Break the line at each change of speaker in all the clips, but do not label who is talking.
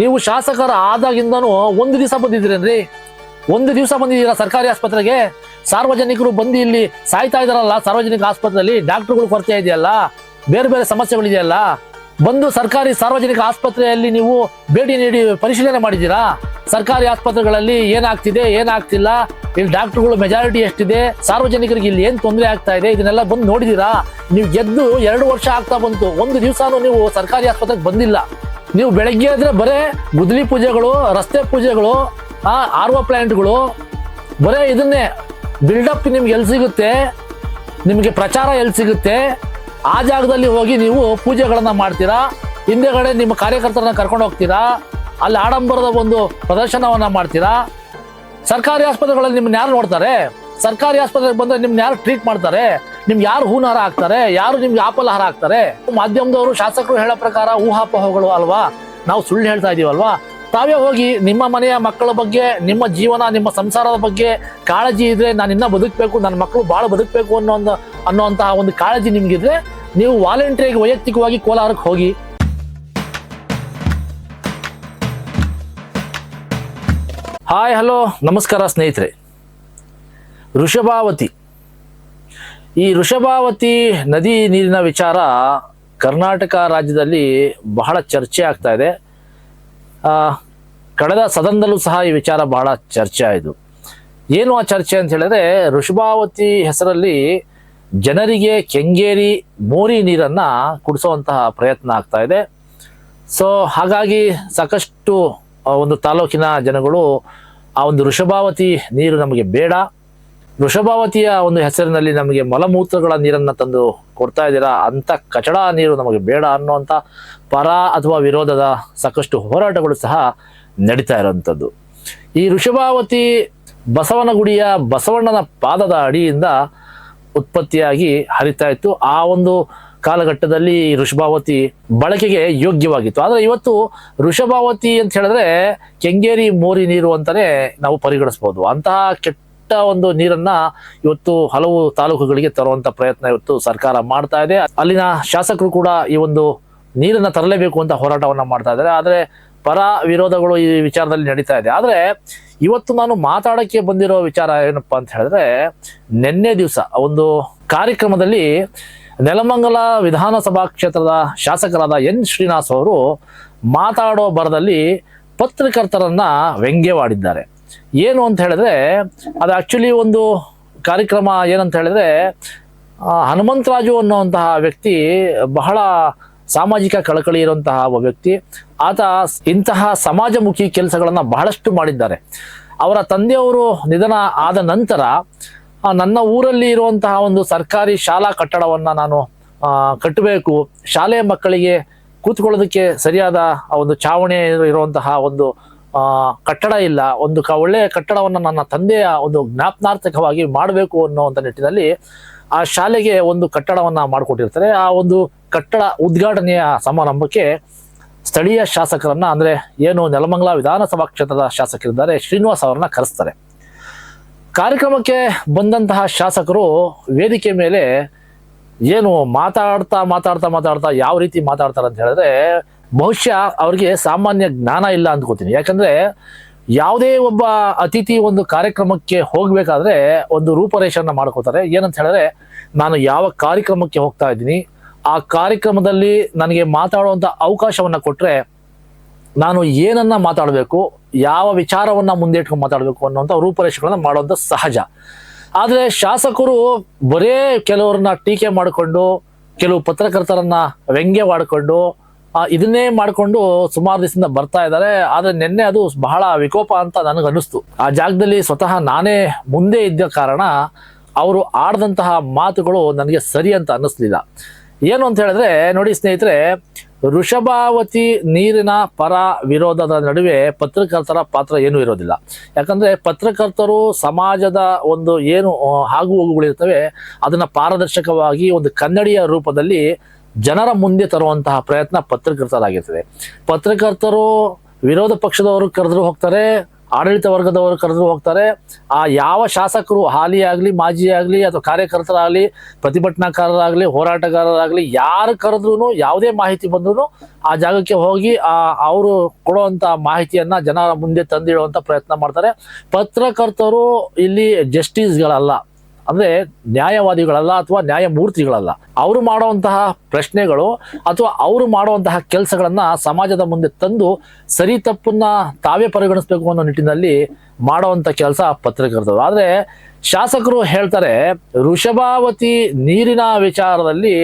ನೀವು ಶಾಸಕರ ಆದಾಗಿಂದನೂ ಒಂದು ದಿವಸ ಬಂದಿದ್ದೀರೇನ್ರಿ? ಒಂದು ದಿವಸ ಬಂದಿದ್ದೀರಾ ಸರ್ಕಾರಿ ಆಸ್ಪತ್ರೆಗೆ? ಸಾರ್ವಜನಿಕರು ಬಂದು ಇಲ್ಲಿ ಸಾಯ್ತಾ ಇದಾರಲ್ಲ ಸಾರ್ವಜನಿಕ ಆಸ್ಪತ್ರೆಯಲ್ಲಿ ಡಾಕ್ಟರ್ಗಳು ಕೊರತೆ ಇದೆಯಲ್ಲ, ಬೇರೆ ಬೇರೆ ಸಮಸ್ಯೆಗಳಿದೆಯಲ್ಲ, ಬಂದು ಸರ್ಕಾರಿ ಸಾರ್ವಜನಿಕ ಆಸ್ಪತ್ರೆಯಲ್ಲಿ ನೀವು ಭೇಟಿ ನೀಡಿ ಪರಿಶೀಲನೆ ಮಾಡಿದ್ದೀರಾ? ಸರ್ಕಾರಿ ಆಸ್ಪತ್ರೆಗಳಲ್ಲಿ ಏನಾಗ್ತಿದೆ, ಏನಾಗ್ತಿಲ್ಲ, ಇಲ್ಲಿ ಡಾಕ್ಟರ್ಗಳು ಮೆಜಾರಿಟಿ ಎಷ್ಟಿದೆ, ಸಾರ್ವಜನಿಕರಿಗೆ ಇಲ್ಲಿ ಏನು ತೊಂದರೆ ಆಗ್ತಾ ಇದೆ, ಇದನ್ನೆಲ್ಲ ಬಂದು ನೋಡಿದೀರಾ ನೀವು ಗೆದ್ದು ಎರಡು ವರ್ಷ ಆಗ್ತಾ ಬಂತು, ಒಂದು ದಿವಸನೂ ನೀವು ಸರ್ಕಾರಿ ಆಸ್ಪತ್ರೆಗೆ ಬಂದಿಲ್ಲ. ನೀವು ಬೆಳಗ್ಗೆ ಆದರೆ ಬರೇ ಗುದ್ಲಿ ಪೂಜೆಗಳು, ರಸ್ತೆ ಪೂಜೆಗಳು, ಆ ಆರ್ ಒ ಪ್ಲ್ಯಾಂಟ್ಗಳು ಬರೇ ಇದನ್ನೇ ಬಿಲ್ಡಪ್ ನಿಮ್ಗೆ ಎಲ್ಲಿ ಸಿಗುತ್ತೆ, ನಿಮಗೆ ಪ್ರಚಾರ ಎಲ್ಲಿ ಸಿಗುತ್ತೆ, ಆ ಜಾಗದಲ್ಲಿ ಹೋಗಿ ನೀವು ಪೂಜೆಗಳನ್ನು ಮಾಡ್ತೀರಾ, ಹಿಂದೆಗಡೆ ನಿಮ್ಮ ಕಾರ್ಯಕರ್ತರನ್ನ ಕರ್ಕೊಂಡು ಹೋಗ್ತೀರಾ, ಅಲ್ಲಿ ಆಡಂಬರದ ಒಂದು ಪ್ರದರ್ಶನವನ್ನು ಮಾಡ್ತೀರಾ? ಸರ್ಕಾರಿ ಆಸ್ಪತ್ರೆಗಳಲ್ಲಿ ನಿಮ್ಮನ್ನ ಯಾರು ನೋಡ್ತಾರೆ? ಸರ್ಕಾರಿ ಆಸ್ಪತ್ರೆಗೆ ಬಂದರೆ ನಿಮ್ಮನ್ನ ಯಾರು ಟ್ರೀಟ್ ಮಾಡ್ತಾರೆ? ನಿಮ್ಗೆ ಯಾರು ಹೂನಾರ ಹಾಕ್ತಾರೆ? ಯಾರು ನಿಮ್ಗೆ ಆಪಲಹಾರ ಆಗ್ತಾರೆ ಮಾಧ್ಯಮದವರು, ಶಾಸಕರು ಹೇಳೋ ಪ್ರಕಾರ ಊಹಾಪೋಹಗಳು ಅಲ್ವಾ? ನಾವು ಸುಳ್ಳು ಹೇಳ್ತಾ ಇದೀವಲ್ವಾ? ತಾವೇ ಹೋಗಿ ನಿಮ್ಮ ಮನೆಯ ಮಕ್ಕಳ ಬಗ್ಗೆ, ನಿಮ್ಮ ಜೀವನ, ನಿಮ್ಮ ಸಂಸಾರದ ಬಗ್ಗೆ ಕಾಳಜಿ ಇದ್ರೆ ನಾನು ಇನ್ನ ಬದುಕಬೇಕು ನನ್ನ ಮಕ್ಕಳು ಭಾಳ ಬದುಕಬೇಕು ಅನ್ನೋ ಒಂದು ಅನ್ನೋಂತಹ ಒಂದು ಕಾಳಜಿ ನಿಮಗಿದ್ರೆ ನೀವು ವಾಲಂಟಿಯರ್ಗೆ ವೈಯಕ್ತಿಕವಾಗಿ ಕೋಲಾರಕ್ಕೆ ಹೋಗಿ. ಹಾಯ್ ಹಲೋ ನಮಸ್ಕಾರ ಸ್ನೇಹಿತರೆ. ವೃಷಭಾವತಿ ಈ ವೃಷಭಾವತಿ ನದಿ ನೀರಿನ ವಿಚಾರ ಕರ್ನಾಟಕ ರಾಜ್ಯದಲ್ಲಿ ಬಹಳ ಚರ್ಚೆ ಆಗ್ತಾ ಇದೆ. ಕಳೆದ ಸದನದಲ್ಲೂ ಸಹ ಈ ವಿಚಾರ ಬಹಳ ಚರ್ಚೆ ಆಯಿತು ಏನು ಆ ಚರ್ಚೆ ಅಂತ ಹೇಳಿದ್ರೆ, ವೃಷಭಾವತಿ ಹೆಸರಲ್ಲಿ ಜನರಿಗೆ ಕೆಂಗೇರಿ ಮೋರಿ ನೀರನ್ನ ಕುಡಿಸುವಂತಹ ಪ್ರಯತ್ನ ಆಗ್ತಾ ಇದೆ. ಸೊ ಹಾಗಾಗಿ ಸಾಕಷ್ಟು ಒಂದು ತಾಲೂಕಿನ ಜನಗಳು ಆ ಒಂದು ವೃಷಭಾವತಿ ನೀರು ನಮಗೆ ಬೇಡ. ವೃಷಭಾವತಿಯ ಒಂದು ಹೆಸರಿನಲ್ಲಿ ನಮಗೆ ಮಲಮೂತ್ರಗಳ ನೀರನ್ನು ತಂದು ಕೊಡ್ತಾ ಇದ್ದೀರಾ? ಅಂತ ಕಚಡ ನೀರು ನಮಗೆ ಬೇಡ ಅನ್ನುವಂಥ ಪರ ಅಥವಾ ವಿರೋಧದ ಸಾಕಷ್ಟು ಹೋರಾಟಗಳು ಸಹ ನಡೀತಾ ಇರುವಂಥದ್ದು ಈ ವೃಷಭಾವತಿ ಬಸವನಗುಡಿಯ ಬಸವಣ್ಣನ ಪಾದದ ಅಡಿಯಿಂದ ಉತ್ಪತ್ತಿಯಾಗಿ ಹರಿತಾ ಇತ್ತು. ಆ ಒಂದು ಕಾಲಘಟ್ಟದಲ್ಲಿ ವೃಷಭಾವತಿ ಬಳಕೆಗೆ ಯೋಗ್ಯವಾಗಿತ್ತು. ಆದರೆ ಇವತ್ತು ವೃಷಭಾವತಿ ಅಂತ ಹೇಳಿದ್ರೆ ಕೆಂಗೇರಿ ಮೋರಿ ನೀರು ಅಂತಾನೆ ನಾವು ಪರಿಗಣಿಸ್ಬೋದು. ಅಂತಹ ಕೆಟ್ಟ ಒಂದು ನೀರನ್ನ ಇವತ್ತು ಹಲವು ತಾಲೂಕುಗಳಿಗೆ ತರುವಂತ ಪ್ರಯತ್ನ ಇವತ್ತು ಸರ್ಕಾರ ಮಾಡ್ತಾ ಇದೆ. ಅಲ್ಲಿನ ಶಾಸಕರು ಕೂಡ ಈ ಒಂದು ನೀರನ್ನ ತರಲೇಬೇಕು ಅಂತ ಹೋರಾಟವನ್ನ ಮಾಡ್ತಾ ಇದ್ದಾರೆ. ಆದರೆ ಪರ ವಿರೋಧಗಳು ಈ ವಿಚಾರದಲ್ಲಿ ನಡೀತಾ ಇದೆ. ಆದರೆ ಇವತ್ತು ನಾನು ಮಾತಾಡಕ್ಕೆ ಬಂದಿರೋ ವಿಚಾರ ಏನಪ್ಪಾ ಅಂತ ಹೇಳಿದ್ರೆ, ನಿನ್ನೆ ದಿವಸ ಒಂದು ಕಾರ್ಯಕ್ರಮದಲ್ಲಿ ನೆಲಮಂಗಲ ವಿಧಾನಸಭಾ ಕ್ಷೇತ್ರದ ಶಾಸಕರಾದ ಎನ್ ಶ್ರೀನಿವಾಸ್ ಅವರು ಮಾತಾಡೋ ಬರದಲ್ಲಿ ಪತ್ರಕರ್ತರನ್ನ ವ್ಯಂಗ್ಯವಾಡಿದ್ದಾರೆ. ಏನು ಅಂತ ಹೇಳಿದ್ರೆ, ಅದು ಆಕ್ಚುಲಿ ಒಂದು ಕಾರ್ಯಕ್ರಮ ಏನಂತ ಹೇಳಿದ್ರೆ ಹನುಮಂತರಾಜು ಅನ್ನುವಂತಹ ವ್ಯಕ್ತಿ ಬಹಳ ಸಾಮಾಜಿಕ ಕಳಕಳಿ ಇರುವಂತಹ ಒಬ್ಬ ವ್ಯಕ್ತಿ. ಆತ ಇಂತಹ ಸಮಾಜಮುಖಿ ಕೆಲಸಗಳನ್ನು ಬಹಳಷ್ಟು ಮಾಡಿದ್ದಾರೆ. ಅವರ ತಂದೆಯವರು ನಿಧನ ಆದ ನಂತರ ನನ್ನ ಊರಲ್ಲಿ ಇರುವಂತಹ ಒಂದು ಸರ್ಕಾರಿ ಶಾಲಾ ಕಟ್ಟಡವನ್ನ ನಾನು ಕಟ್ಟಬೇಕು. ಶಾಲೆಯ ಮಕ್ಕಳಿಗೆ ಕೂತ್ಕೊಳ್ಳೋದಕ್ಕೆ ಸರಿಯಾದ ಒಂದು ಚಾವಣಿ ಇರುವಂತಹ ಒಂದು ಆ, ಕಟ್ಟಡ ಇಲ್ಲ ಒಂದು ಕ ಒಳ್ಳೆಯ ಕಟ್ಟಡವನ್ನು ನನ್ನ ತಂದೆಯ ಒಂದು ಜ್ಞಾಪನಾರ್ಥಕವಾಗಿ ಮಾಡಬೇಕು ಅನ್ನುವಂಥ ನಿಟ್ಟಿನಲ್ಲಿ ಆ ಶಾಲೆಗೆ ಒಂದು ಕಟ್ಟಡವನ್ನ ಮಾಡಿಕೊಟ್ಟಿರ್ತಾರೆ. ಆ ಒಂದು ಕಟ್ಟಡ ಉದ್ಘಾಟನೆಯ ಸಮಾರಂಭಕ್ಕೆ ಸ್ಥಳೀಯ ಶಾಸಕರನ್ನ ಅಂದ್ರೆ ಏನು ನೆಲಮಂಗಲ ವಿಧಾನಸಭಾ ಕ್ಷೇತ್ರದ ಶಾಸಕರಿದ್ದಾರೆ ಶ್ರೀನಿವಾಸ್ ಅವರನ್ನ ಕರೆಸ್ತಾರೆ. ಕಾರ್ಯಕ್ರಮಕ್ಕೆ ಬಂದಂತಹ ಶಾಸಕರು ವೇದಿಕೆ ಮೇಲೆ ಏನು ಮಾತಾಡ್ತಾ ಮಾತಾಡ್ತಾ ಮಾತಾಡ್ತಾ ಯಾವ ರೀತಿ ಮಾತಾಡ್ತಾರೆ ಅಂತ ಹೇಳಿದ್ರೆ ಬಹುಶಃ ಅವ್ರಿಗೆ ಸಾಮಾನ್ಯ ಜ್ಞಾನ ಇಲ್ಲ ಅಂದ್ಕೋತೀನಿ. ಯಾಕಂದ್ರೆ ಯಾವುದೇ ಒಬ್ಬ ಅತಿಥಿ ಒಂದು ಕಾರ್ಯಕ್ರಮಕ್ಕೆ ಹೋಗ್ಬೇಕಾದ್ರೆ ಒಂದು ರೂಪರೇಷನ್ನ ಮಾಡ್ಕೋತಾರೆ. ಏನಂತ ಹೇಳಿದ್ರೆ, ನಾನು ಯಾವ ಕಾರ್ಯಕ್ರಮಕ್ಕೆ ಹೋಗ್ತಾ ಇದ್ದೀನಿ, ಆ ಕಾರ್ಯಕ್ರಮದಲ್ಲಿ ನನಗೆ ಮಾತಾಡುವಂಥ ಅವಕಾಶವನ್ನು ಕೊಟ್ಟರೆ ನಾನು ಏನನ್ನ ಮಾತಾಡಬೇಕು, ಯಾವ ವಿಚಾರವನ್ನು ಮುಂದೆ ಇಟ್ಕೊಂಡು ಮಾತಾಡಬೇಕು ಅನ್ನುವಂಥ ರೂಪರೇಷೆಗಳನ್ನು ಮಾಡುವಂಥ ಸಹಜ. ಆದರೆ ಶಾಸಕರು ಬರೇ ಕೆಲವ್ರನ್ನ ಟೀಕೆ ಮಾಡಿಕೊಂಡು, ಕೆಲವು ಪತ್ರಕರ್ತರನ್ನ ವ್ಯಂಗ್ಯವಾಡಿಕೊಂಡು ಇದನ್ನೇ ಮಾಡಿಕೊಂಡು ಸುಮಾರು ದಿವಸದಿಂದ ಬರ್ತಾ ಇದ್ದಾರೆ. ಆದರೆ ನಿನ್ನೆ ಅದು ಬಹಳ ವಿಕೋಪ ಅಂತ ನನಗೆ ಅನಿಸ್ತು ಆ ಜಾಗದಲ್ಲಿ ಸ್ವತಃ ನಾನೇ ಮುಂದೆ ಇದ್ದ ಕಾರಣ ಅವರು ಆಡ್ದಂತಹ ಮಾತುಗಳು ನನಗೆ ಸರಿ ಅಂತ ಅನ್ನಿಸ್ಲಿಲ್ಲ. ಏನು ಅಂತ ಹೇಳಿದ್ರೆ, ನೋಡಿ ಸ್ನೇಹಿತರೆ, ವೃಷಭಾವತಿ ನೀರಿನ ಪರ ವಿರೋಧದ ನಡುವೆ ಪತ್ರಕರ್ತರ ಪಾತ್ರ ಏನೂ ಇರೋದಿಲ್ಲ. ಯಾಕಂದ್ರೆ ಪತ್ರಕರ್ತರು ಸಮಾಜದ ಒಂದು ಏನು ಆಗು ಹೋಗುಗಳಿರ್ತವೆ ಅದನ್ನ ಪಾರದರ್ಶಕವಾಗಿ ಒಂದು ಕನ್ನಡಿಯ ರೂಪದಲ್ಲಿ ಜನರ ಮುಂದೆ ತರುವಂತಹ ಪ್ರಯತ್ನ ಪತ್ರಕರ್ತರಾಗಿರ್ತದೆ. ಪತ್ರಕರ್ತರು ವಿರೋಧ ಪಕ್ಷದವರು ಕರೆದ್ರು ಹೋಗ್ತಾರೆ, ಆಡಳಿತ ವರ್ಗದವರು ಕರೆದು ಹೋಗ್ತಾರೆ. ಆ ಯಾವ ಶಾಸಕರು ಹಾಲಿ ಆಗಲಿ ಮಾಜಿ ಆಗಲಿ ಅಥವಾ ಕಾರ್ಯಕರ್ತರಾಗಲಿ, ಪ್ರತಿಭಟನಾಕಾರರಾಗಲಿ, ಹೋರಾಟಗಾರರಾಗಲಿ ಯಾರು ಕರೆದ್ರೂ ಯಾವುದೇ ಮಾಹಿತಿ ಬಂದ್ರೂ ಆ ಜಾಗಕ್ಕೆ ಹೋಗಿ ಆ ಅವರು ಕೊಡುವಂಥ ಮಾಹಿತಿಯನ್ನ ಜನರ ಮುಂದೆ ತಂದಿಡುವಂಥ ಪ್ರಯತ್ನ ಮಾಡ್ತಾರೆ. ಪತ್ರಕರ್ತರು ಇಲ್ಲಿ ಜಸ್ಟಿಸ್ಗಳಲ್ಲ. ಅಂದ್ರೆ ನ್ಯಾಯವಾದಿಗಳಲ್ಲ ಅಥವಾ ನ್ಯಾಯಮೂರ್ತಿಗಳಲ್ಲ, ಅವರು ಮಾಡುವಂತಹ ಪ್ರಶ್ನೆಗಳು ಅಥವಾ ಅವರು ಮಾಡುವಂತಹ ಕೆಲಸಗಳನ್ನ ಸಮಾಜದ ಮುಂದೆ ತಂದು ಸರಿ ತಪ್ಪನ್ನ ತಾವೇ ಪರಿಗಣಿಸಬೇಕು ಅನ್ನೋ ನಿಟ್ಟಿನಲ್ಲಿ ಮಾಡುವಂತ ಕೆಲಸ ಪತ್ರಕರ್ತರು ಆದರೆ ಶಾಸಕರು ಹೇಳ್ತಾರೆ ವೃಷಭಾವತಿ ನೀರಿನ ವಿಚಾರದಲ್ಲಿ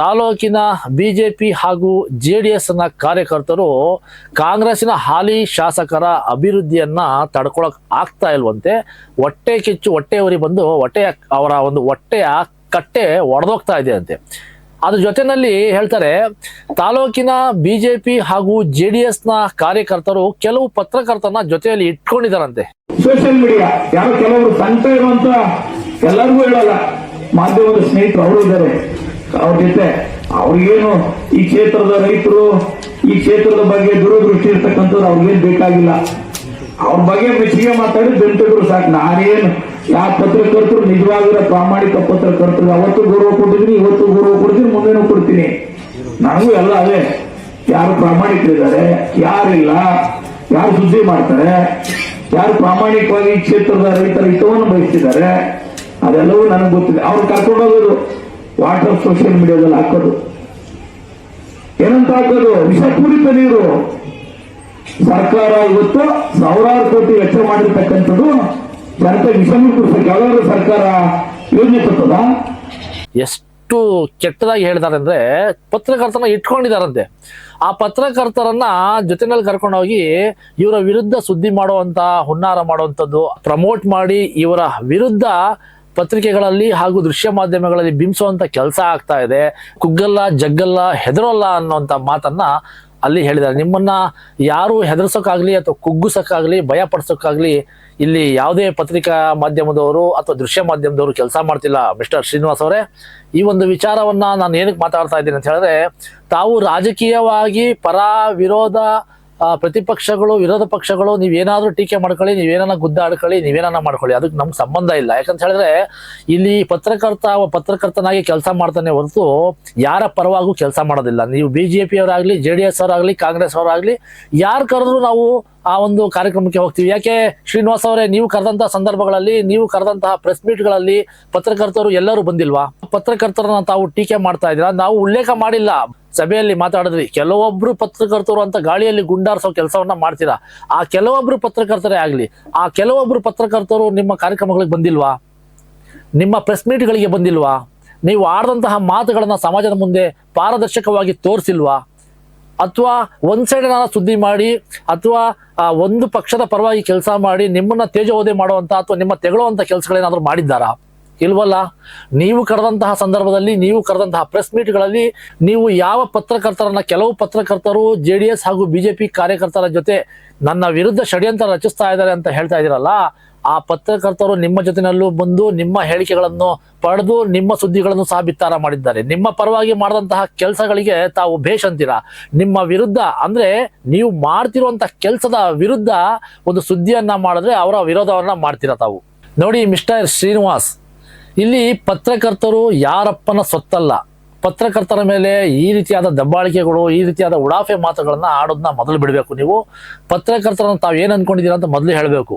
ತಾಲೂಕಿನ ಬಿಜೆಪಿ ಹಾಗೂ ಜೆ ಡಿ ಎಸ್ನ ಕಾರ್ಯಕರ್ತರು ಕಾಂಗ್ರೆಸ್ಸಿನ ಹಾಲಿ ಶಾಸಕರ ಅಭಿವೃದ್ಧಿಯನ್ನ ತಡ್ಕೊಳಕ್ ಆಗ್ತಾ ಇಲ್ವಂತೆ, ಹೊಟ್ಟೆ ಕಿಚ್ಚು ಹೊಟ್ಟೆಯವರಿ ಬಂದು ಹೊಟ್ಟೆಯ ಅವರ ಒಂದು ಹೊಟ್ಟೆಯ ಕಟ್ಟೆ ಒಡೆದೋಗ್ತಾ ಇದೆ ಅಂತೆ ಅದ್ರ ಜೊತೆನಲ್ಲಿ ಹೇಳ್ತಾರೆ, ತಾಲೂಕಿನ ಬಿಜೆಪಿ ಹಾಗೂ ಜೆ ಡಿ ಎಸ್ನ ಕಾರ್ಯಕರ್ತರು ಕೆಲವು ಪತ್ರಕರ್ತರನ್ನ ಜೊತೆಯಲ್ಲಿ ಇಟ್ಕೊಂಡಿದಾರಂತೆ
ಸೋಷಿಯಲ್ ಮೀಡಿಯಾ ಯಾರು ಕೆಲವರು ಸಂತ ಇರುವಂತ ಎಲ್ಲರಿಗೂ ಹೇಳಲ್ಲ, ಮಾಧ್ಯಮದ ಸ್ನೇಹಿತರು, ಅವರು ಇದ್ದಾರೆ. ಅವ್ರ ಜೊತೆ ಅವ್ರಿಗೇನು ಈ ಕ್ಷೇತ್ರದ ರೈತರು, ಈ ಕ್ಷೇತ್ರದ ಬಗ್ಗೆ ದೂರದೃಷ್ಟಿ ಇರ್ತಕ್ಕಂಥದ್ದು ಅವ್ರಿಗೇನು ಬೇಕಾಗಿಲ್ಲ. ಅವ್ರ ಬಗ್ಗೆ ಮೆಚ್ಚುಗೆ ಮಾತಾಡಿ ಬೆಂತಿದ್ರು ಸಾಕು. ನಾನೇನು ಯಾವ ಪತ್ರಕರ್ತರು ನಿಜವಾಗಿರೋ ಪ್ರಾಮಾಣಿಕ ಪತ್ರಕರ್ತರು, ಅವತ್ತು ಗೌರವ ಕೊಟ್ಟಿದ್ದೀನಿ, ಇವತ್ತು ಗೌರವ ಕೊಡ್ತೀನಿ, ಮುಂದೇನು ಕೊಡ್ತೀನಿ. ನನಗೂ ಎಲ್ಲ ಅದೇ. ಯಾರು ಪ್ರಾಮಾಣಿಕರಿದ್ದಾರೆ, ಯಾರಿಲ್ಲ, ಯಾರು ಸುದ್ದಿ ಮಾಡ್ತಾರೆ, ಯಾರು ಪ್ರಾಮಾಣಿಕವಾಗಿ ಕ್ಷೇತ್ರದ ರೈತರ ಹಿತವನ್ನು ಬಯಸ್ತಿದ್ದಾರೆ, ಅದೆಲ್ಲವೂ ನನಗೆ ಗೊತ್ತಿದೆ. ಅವ್ರು ಕರ್ಕೊಂಡು ಹೋಗೋದು ವಾಟ್ಸಪ್ ಸೋಷಿಯಲ್ ಮೀಡಿಯಾದಲ್ಲಿ ಹಾಕೋದು. ಏನಂತ ಹಾಕೋದು? ವಿಷಪೂರಿತ ನೀರು. ಸರ್ಕಾರ ಇವತ್ತು ಸಾವಿರಾರು ಕೋಟಿ ವೆಚ್ಚ ಮಾಡಿರ್ತಕ್ಕಂಥದ್ದು ಜನತೆ ವಿಷಮಿ ಕುಡಿಸಕ್ಕೆ ಯಾವ್ದಾದ್ರು ಸರ್ಕಾರ ಯೋಜನೆ ಕೊಟ್ಟದ
ಎಷ್ಟು ಕೆಟ್ಟದಾಗಿ ಹೇಳ್ತಾರೆ ಅಂದ್ರೆ ಪತ್ರಕರ್ತನ ಇಟ್ಕೊಂಡಿದಾರಂತೆ ಆ ಪತ್ರಕರ್ತರನ್ನ ಜೊತೆನಲ್ಲಿ ಕರ್ಕೊಂಡೋಗಿ ಇವರ ವಿರುದ್ಧ ಸುದ್ದಿ ಮಾಡುವಂತ ಹುನ್ನಾರ ಮಾಡುವಂಥದ್ದು ಪ್ರಮೋಟ್ ಮಾಡಿ ಇವರ ವಿರುದ್ಧ ಪತ್ರಿಕೆಗಳಲ್ಲಿ ಹಾಗೂ ದೃಶ್ಯ ಮಾಧ್ಯಮಗಳಲ್ಲಿ ಬಿಂಬಿಸುವಂತ ಕೆಲಸ ಆಗ್ತಾ ಇದೆ. ಕುಗ್ಗಲ್ಲ, ಜಗ್ಗಲ್ಲ, ಹೆದರೋಲ್ಲ ಅನ್ನುವಂತ ಮಾತನ್ನ ಅಲ್ಲಿ ಹೇಳಿದ್ದಾರೆ. ನಿಮ್ಮನ್ನ ಯಾರು ಹೆದರ್ಸೋಕ್ಕಾಗ್ಲಿ ಅಥವಾ ಕುಗ್ಗಿಸೋಕ್ಕಾಗ್ಲಿ ಭಯ ಪಡಿಸೋಕ್ಕಾಗ್ಲಿ ಇಲ್ಲಿ ಯಾವುದೇ ಪತ್ರಿಕಾ ಮಾಧ್ಯಮದವರು ಅಥವಾ ದೃಶ್ಯ ಮಾಧ್ಯಮದವರು ಕೆಲಸ ಮಾಡ್ತಿಲ್ಲ. ಮಿಸ್ಟರ್ ಶ್ರೀನಿವಾಸ್ ಅವರೇ, ಈ ಒಂದು ವಿಚಾರವನ್ನ ನಾನು ಏನಕ್ಕೆ ಮಾತಾಡ್ತಾ ಇದ್ದೀನಿ ಅಂತ ಹೇಳಿದ್ರೆ, ತಾವು ರಾಜಕೀಯವಾಗಿ ಪರ ವಿರೋಧ ಪ್ರತಿಪಕ್ಷಗಳು, ವಿರೋಧ ಪಕ್ಷಗಳು, ನೀವೇನಾದ್ರೂ ಟೀಕೆ ಮಾಡ್ಕೊಳ್ಳಿ ನೀವೇನ ಗುದ್ದಾಡ್ಕೊಳ್ಳಿ ನೀವೇನ ಮಾಡ್ಕೊಳ್ಳಿ. ಅದಕ್ಕೆ ನಮ್ಗೆ ಸಂಬಂಧ ಇಲ್ಲ. ಯಾಕಂತ ಹೇಳಿದ್ರೆ, ಇಲ್ಲಿ ಪತ್ರಕರ್ತ ಪತ್ರಕರ್ತನಾಗಿ ಕೆಲಸ ಮಾಡ್ತಾನೆ ಹೊರತು ಯಾರ ಪರವಾಗೂ ಕೆಲಸ ಮಾಡೋದಿಲ್ಲ. ನೀವು ಬಿ ಜೆ ಅವರಾಗ್ಲಿ ಜೆ ಡಿ ಎಸ್ ಅವರಾಗ್ಲಿ ಕಾಂಗ್ರೆಸ್ ಅವರಾಗ್ಲಿ, ಯಾರು ಕರೆದ್ರು ನಾವು ಆ ಒಂದು ಕಾರ್ಯಕ್ರಮಕ್ಕೆ ಹೋಗ್ತೀವಿ. ಯಾಕೆ ಶ್ರೀನಿವಾಸ್ ಅವರೇ, ನೀವು ಕರೆದಂತಹ ಸಂದರ್ಭಗಳಲ್ಲಿ, ನೀವು ಕರೆದಂತಹ ಪ್ರೆಸ್ ಮೀಟ್ಗಳಲ್ಲಿ ಪತ್ರಕರ್ತರು ಎಲ್ಲರೂ ಬಂದಿಲ್ವಾ? ಪತ್ರಕರ್ತರನ್ನ ತಾವು ಟೀಕೆ ಮಾಡ್ತಾ ಇದ್ದೀರಾ? ನಾವು ಉಲ್ಲೇಖ ಮಾಡಿಲ್ಲ. ಸಭೆಯಲ್ಲಿ ಮಾತಾಡಿದ್ರಿ. ಕೆಲವೊಬ್ರು ಪತ್ರಕರ್ತರು ಅಂತ ಗಾಳಿಯಲ್ಲಿ ಗುಂಡಾರಿಸೋ ಕೆಲಸವನ್ನ ಮಾಡ್ತೀರಾ? ಆ ಕೆಲವೊಬ್ರು ಪತ್ರಕರ್ತರೇ ಆಗ್ಲಿ, ಆ ಕೆಲವೊಬ್ರು ಪತ್ರಕರ್ತರು ನಿಮ್ಮ ಕಾರ್ಯಕ್ರಮಗಳಿಗೆ ಬಂದಿಲ್ವಾ? ನಿಮ್ಮ ಪ್ರೆಸ್ ಮೀಟ್ಗಳಿಗೆ ಬಂದಿಲ್ವಾ? ನೀವು ಆಡಿದಂತಹ ಮಾತುಗಳನ್ನ ಸಮಾಜದ ಮುಂದೆ ಪಾರದರ್ಶಕವಾಗಿ ತೋರಿಸಿಲ್ವಾ? ಅಥವಾ ಒಂದ್ ಸೈಡ್ ನಾನು ಸುದ್ದಿ ಮಾಡಿ, ಅಥವಾ ಒಂದು ಪಕ್ಷದ ಪರವಾಗಿ ಕೆಲಸ ಮಾಡಿ, ನಿಮ್ಮನ್ನ ತೇಜೋವಧೆ ಮಾಡುವಂತ ಅಥವಾ ನಿಮ್ಮ ತೆಗಳುವಂತ ಕೆಲಸಗಳೇನಾದ್ರೂ ಮಾಡಿದ್ದಾರಾ? ಇಲ್ವಲ್ಲ? ನೀವು ಕರೆದಂತಹ ಸಂದರ್ಭದಲ್ಲಿ, ನೀವು ಕರೆದಂತಹ ಪ್ರೆಸ್ ಮೀಟ್ಗಳಲ್ಲಿ ನೀವು ಯಾವ ಪತ್ರಕರ್ತರನ್ನ, ಕೆಲವು ಪತ್ರಕರ್ತರು, ಜೆ ಡಿ ಎಸ್ ಹಾಗೂ ಬಿಜೆಪಿ ಕಾರ್ಯಕರ್ತರ ಜೊತೆ ನನ್ನ ವಿರುದ್ಧ ಷಡ್ಯಂತ್ರ ರಚಿಸ್ತಾ ಇದ್ದಾರೆ ಅಂತ ಹೇಳ್ತಾ ಇದ್ದೀರಲ್ಲ ಆ ಪತ್ರಕರ್ತರು ನಿಮ್ಮ ಜೊತೆನಲ್ಲೂ ಬಂದು ನಿಮ್ಮ ಹೇಳಿಕೆಗಳನ್ನು ಪಡೆದು ನಿಮ್ಮ ಸುದ್ದಿಗಳನ್ನು ಸಾಬೀತಾರ ಮಾಡಿದ್ದಾರೆ. ನಿಮ್ಮ ಪರವಾಗಿ ಮಾಡಿದಂತಹ ಕೆಲಸಗಳಿಗೆ ತಾವು ಭೇಷ್ ಅಂತೀರಾ ನಿಮ್ಮ ವಿರುದ್ಧ ಅಂದ್ರೆ ನೀವು ಮಾಡ್ತಿರುವಂತಹ ಕೆಲಸದ ವಿರುದ್ಧ ಒಂದು ಸುದ್ದಿಯನ್ನ ಮಾಡಿದ್ರೆ ಅವರ ವಿರೋಧವನ್ನ ಮಾಡ್ತೀರಾ ತಾವು. ನೋಡಿ ಮಿಸ್ಟರ್ ಶ್ರೀನಿವಾಸ್, ಇಲ್ಲಿ ಪತ್ರಕರ್ತರು ಯಾರಪ್ಪನ ಸೊತ್ತಲ್ಲ. ಪತ್ರಕರ್ತರ ಮೇಲೆ ಈ ರೀತಿಯಾದ ದಬ್ಬಾಳಿಕೆಗಳು, ಈ ರೀತಿಯಾದ ಉಡಾಫೆ ಮಾತುಗಳನ್ನ ಆಡೋದನ್ನ ಮೊದಲು ಬಿಡಬೇಕು ನೀವು. ಪತ್ರಕರ್ತರನ್ನು ತಾವು ಏನು ಅನ್ಕೊಂಡಿದ್ದೀರಾ ಅಂತ ಮೊದಲು ಹೇಳಬೇಕು.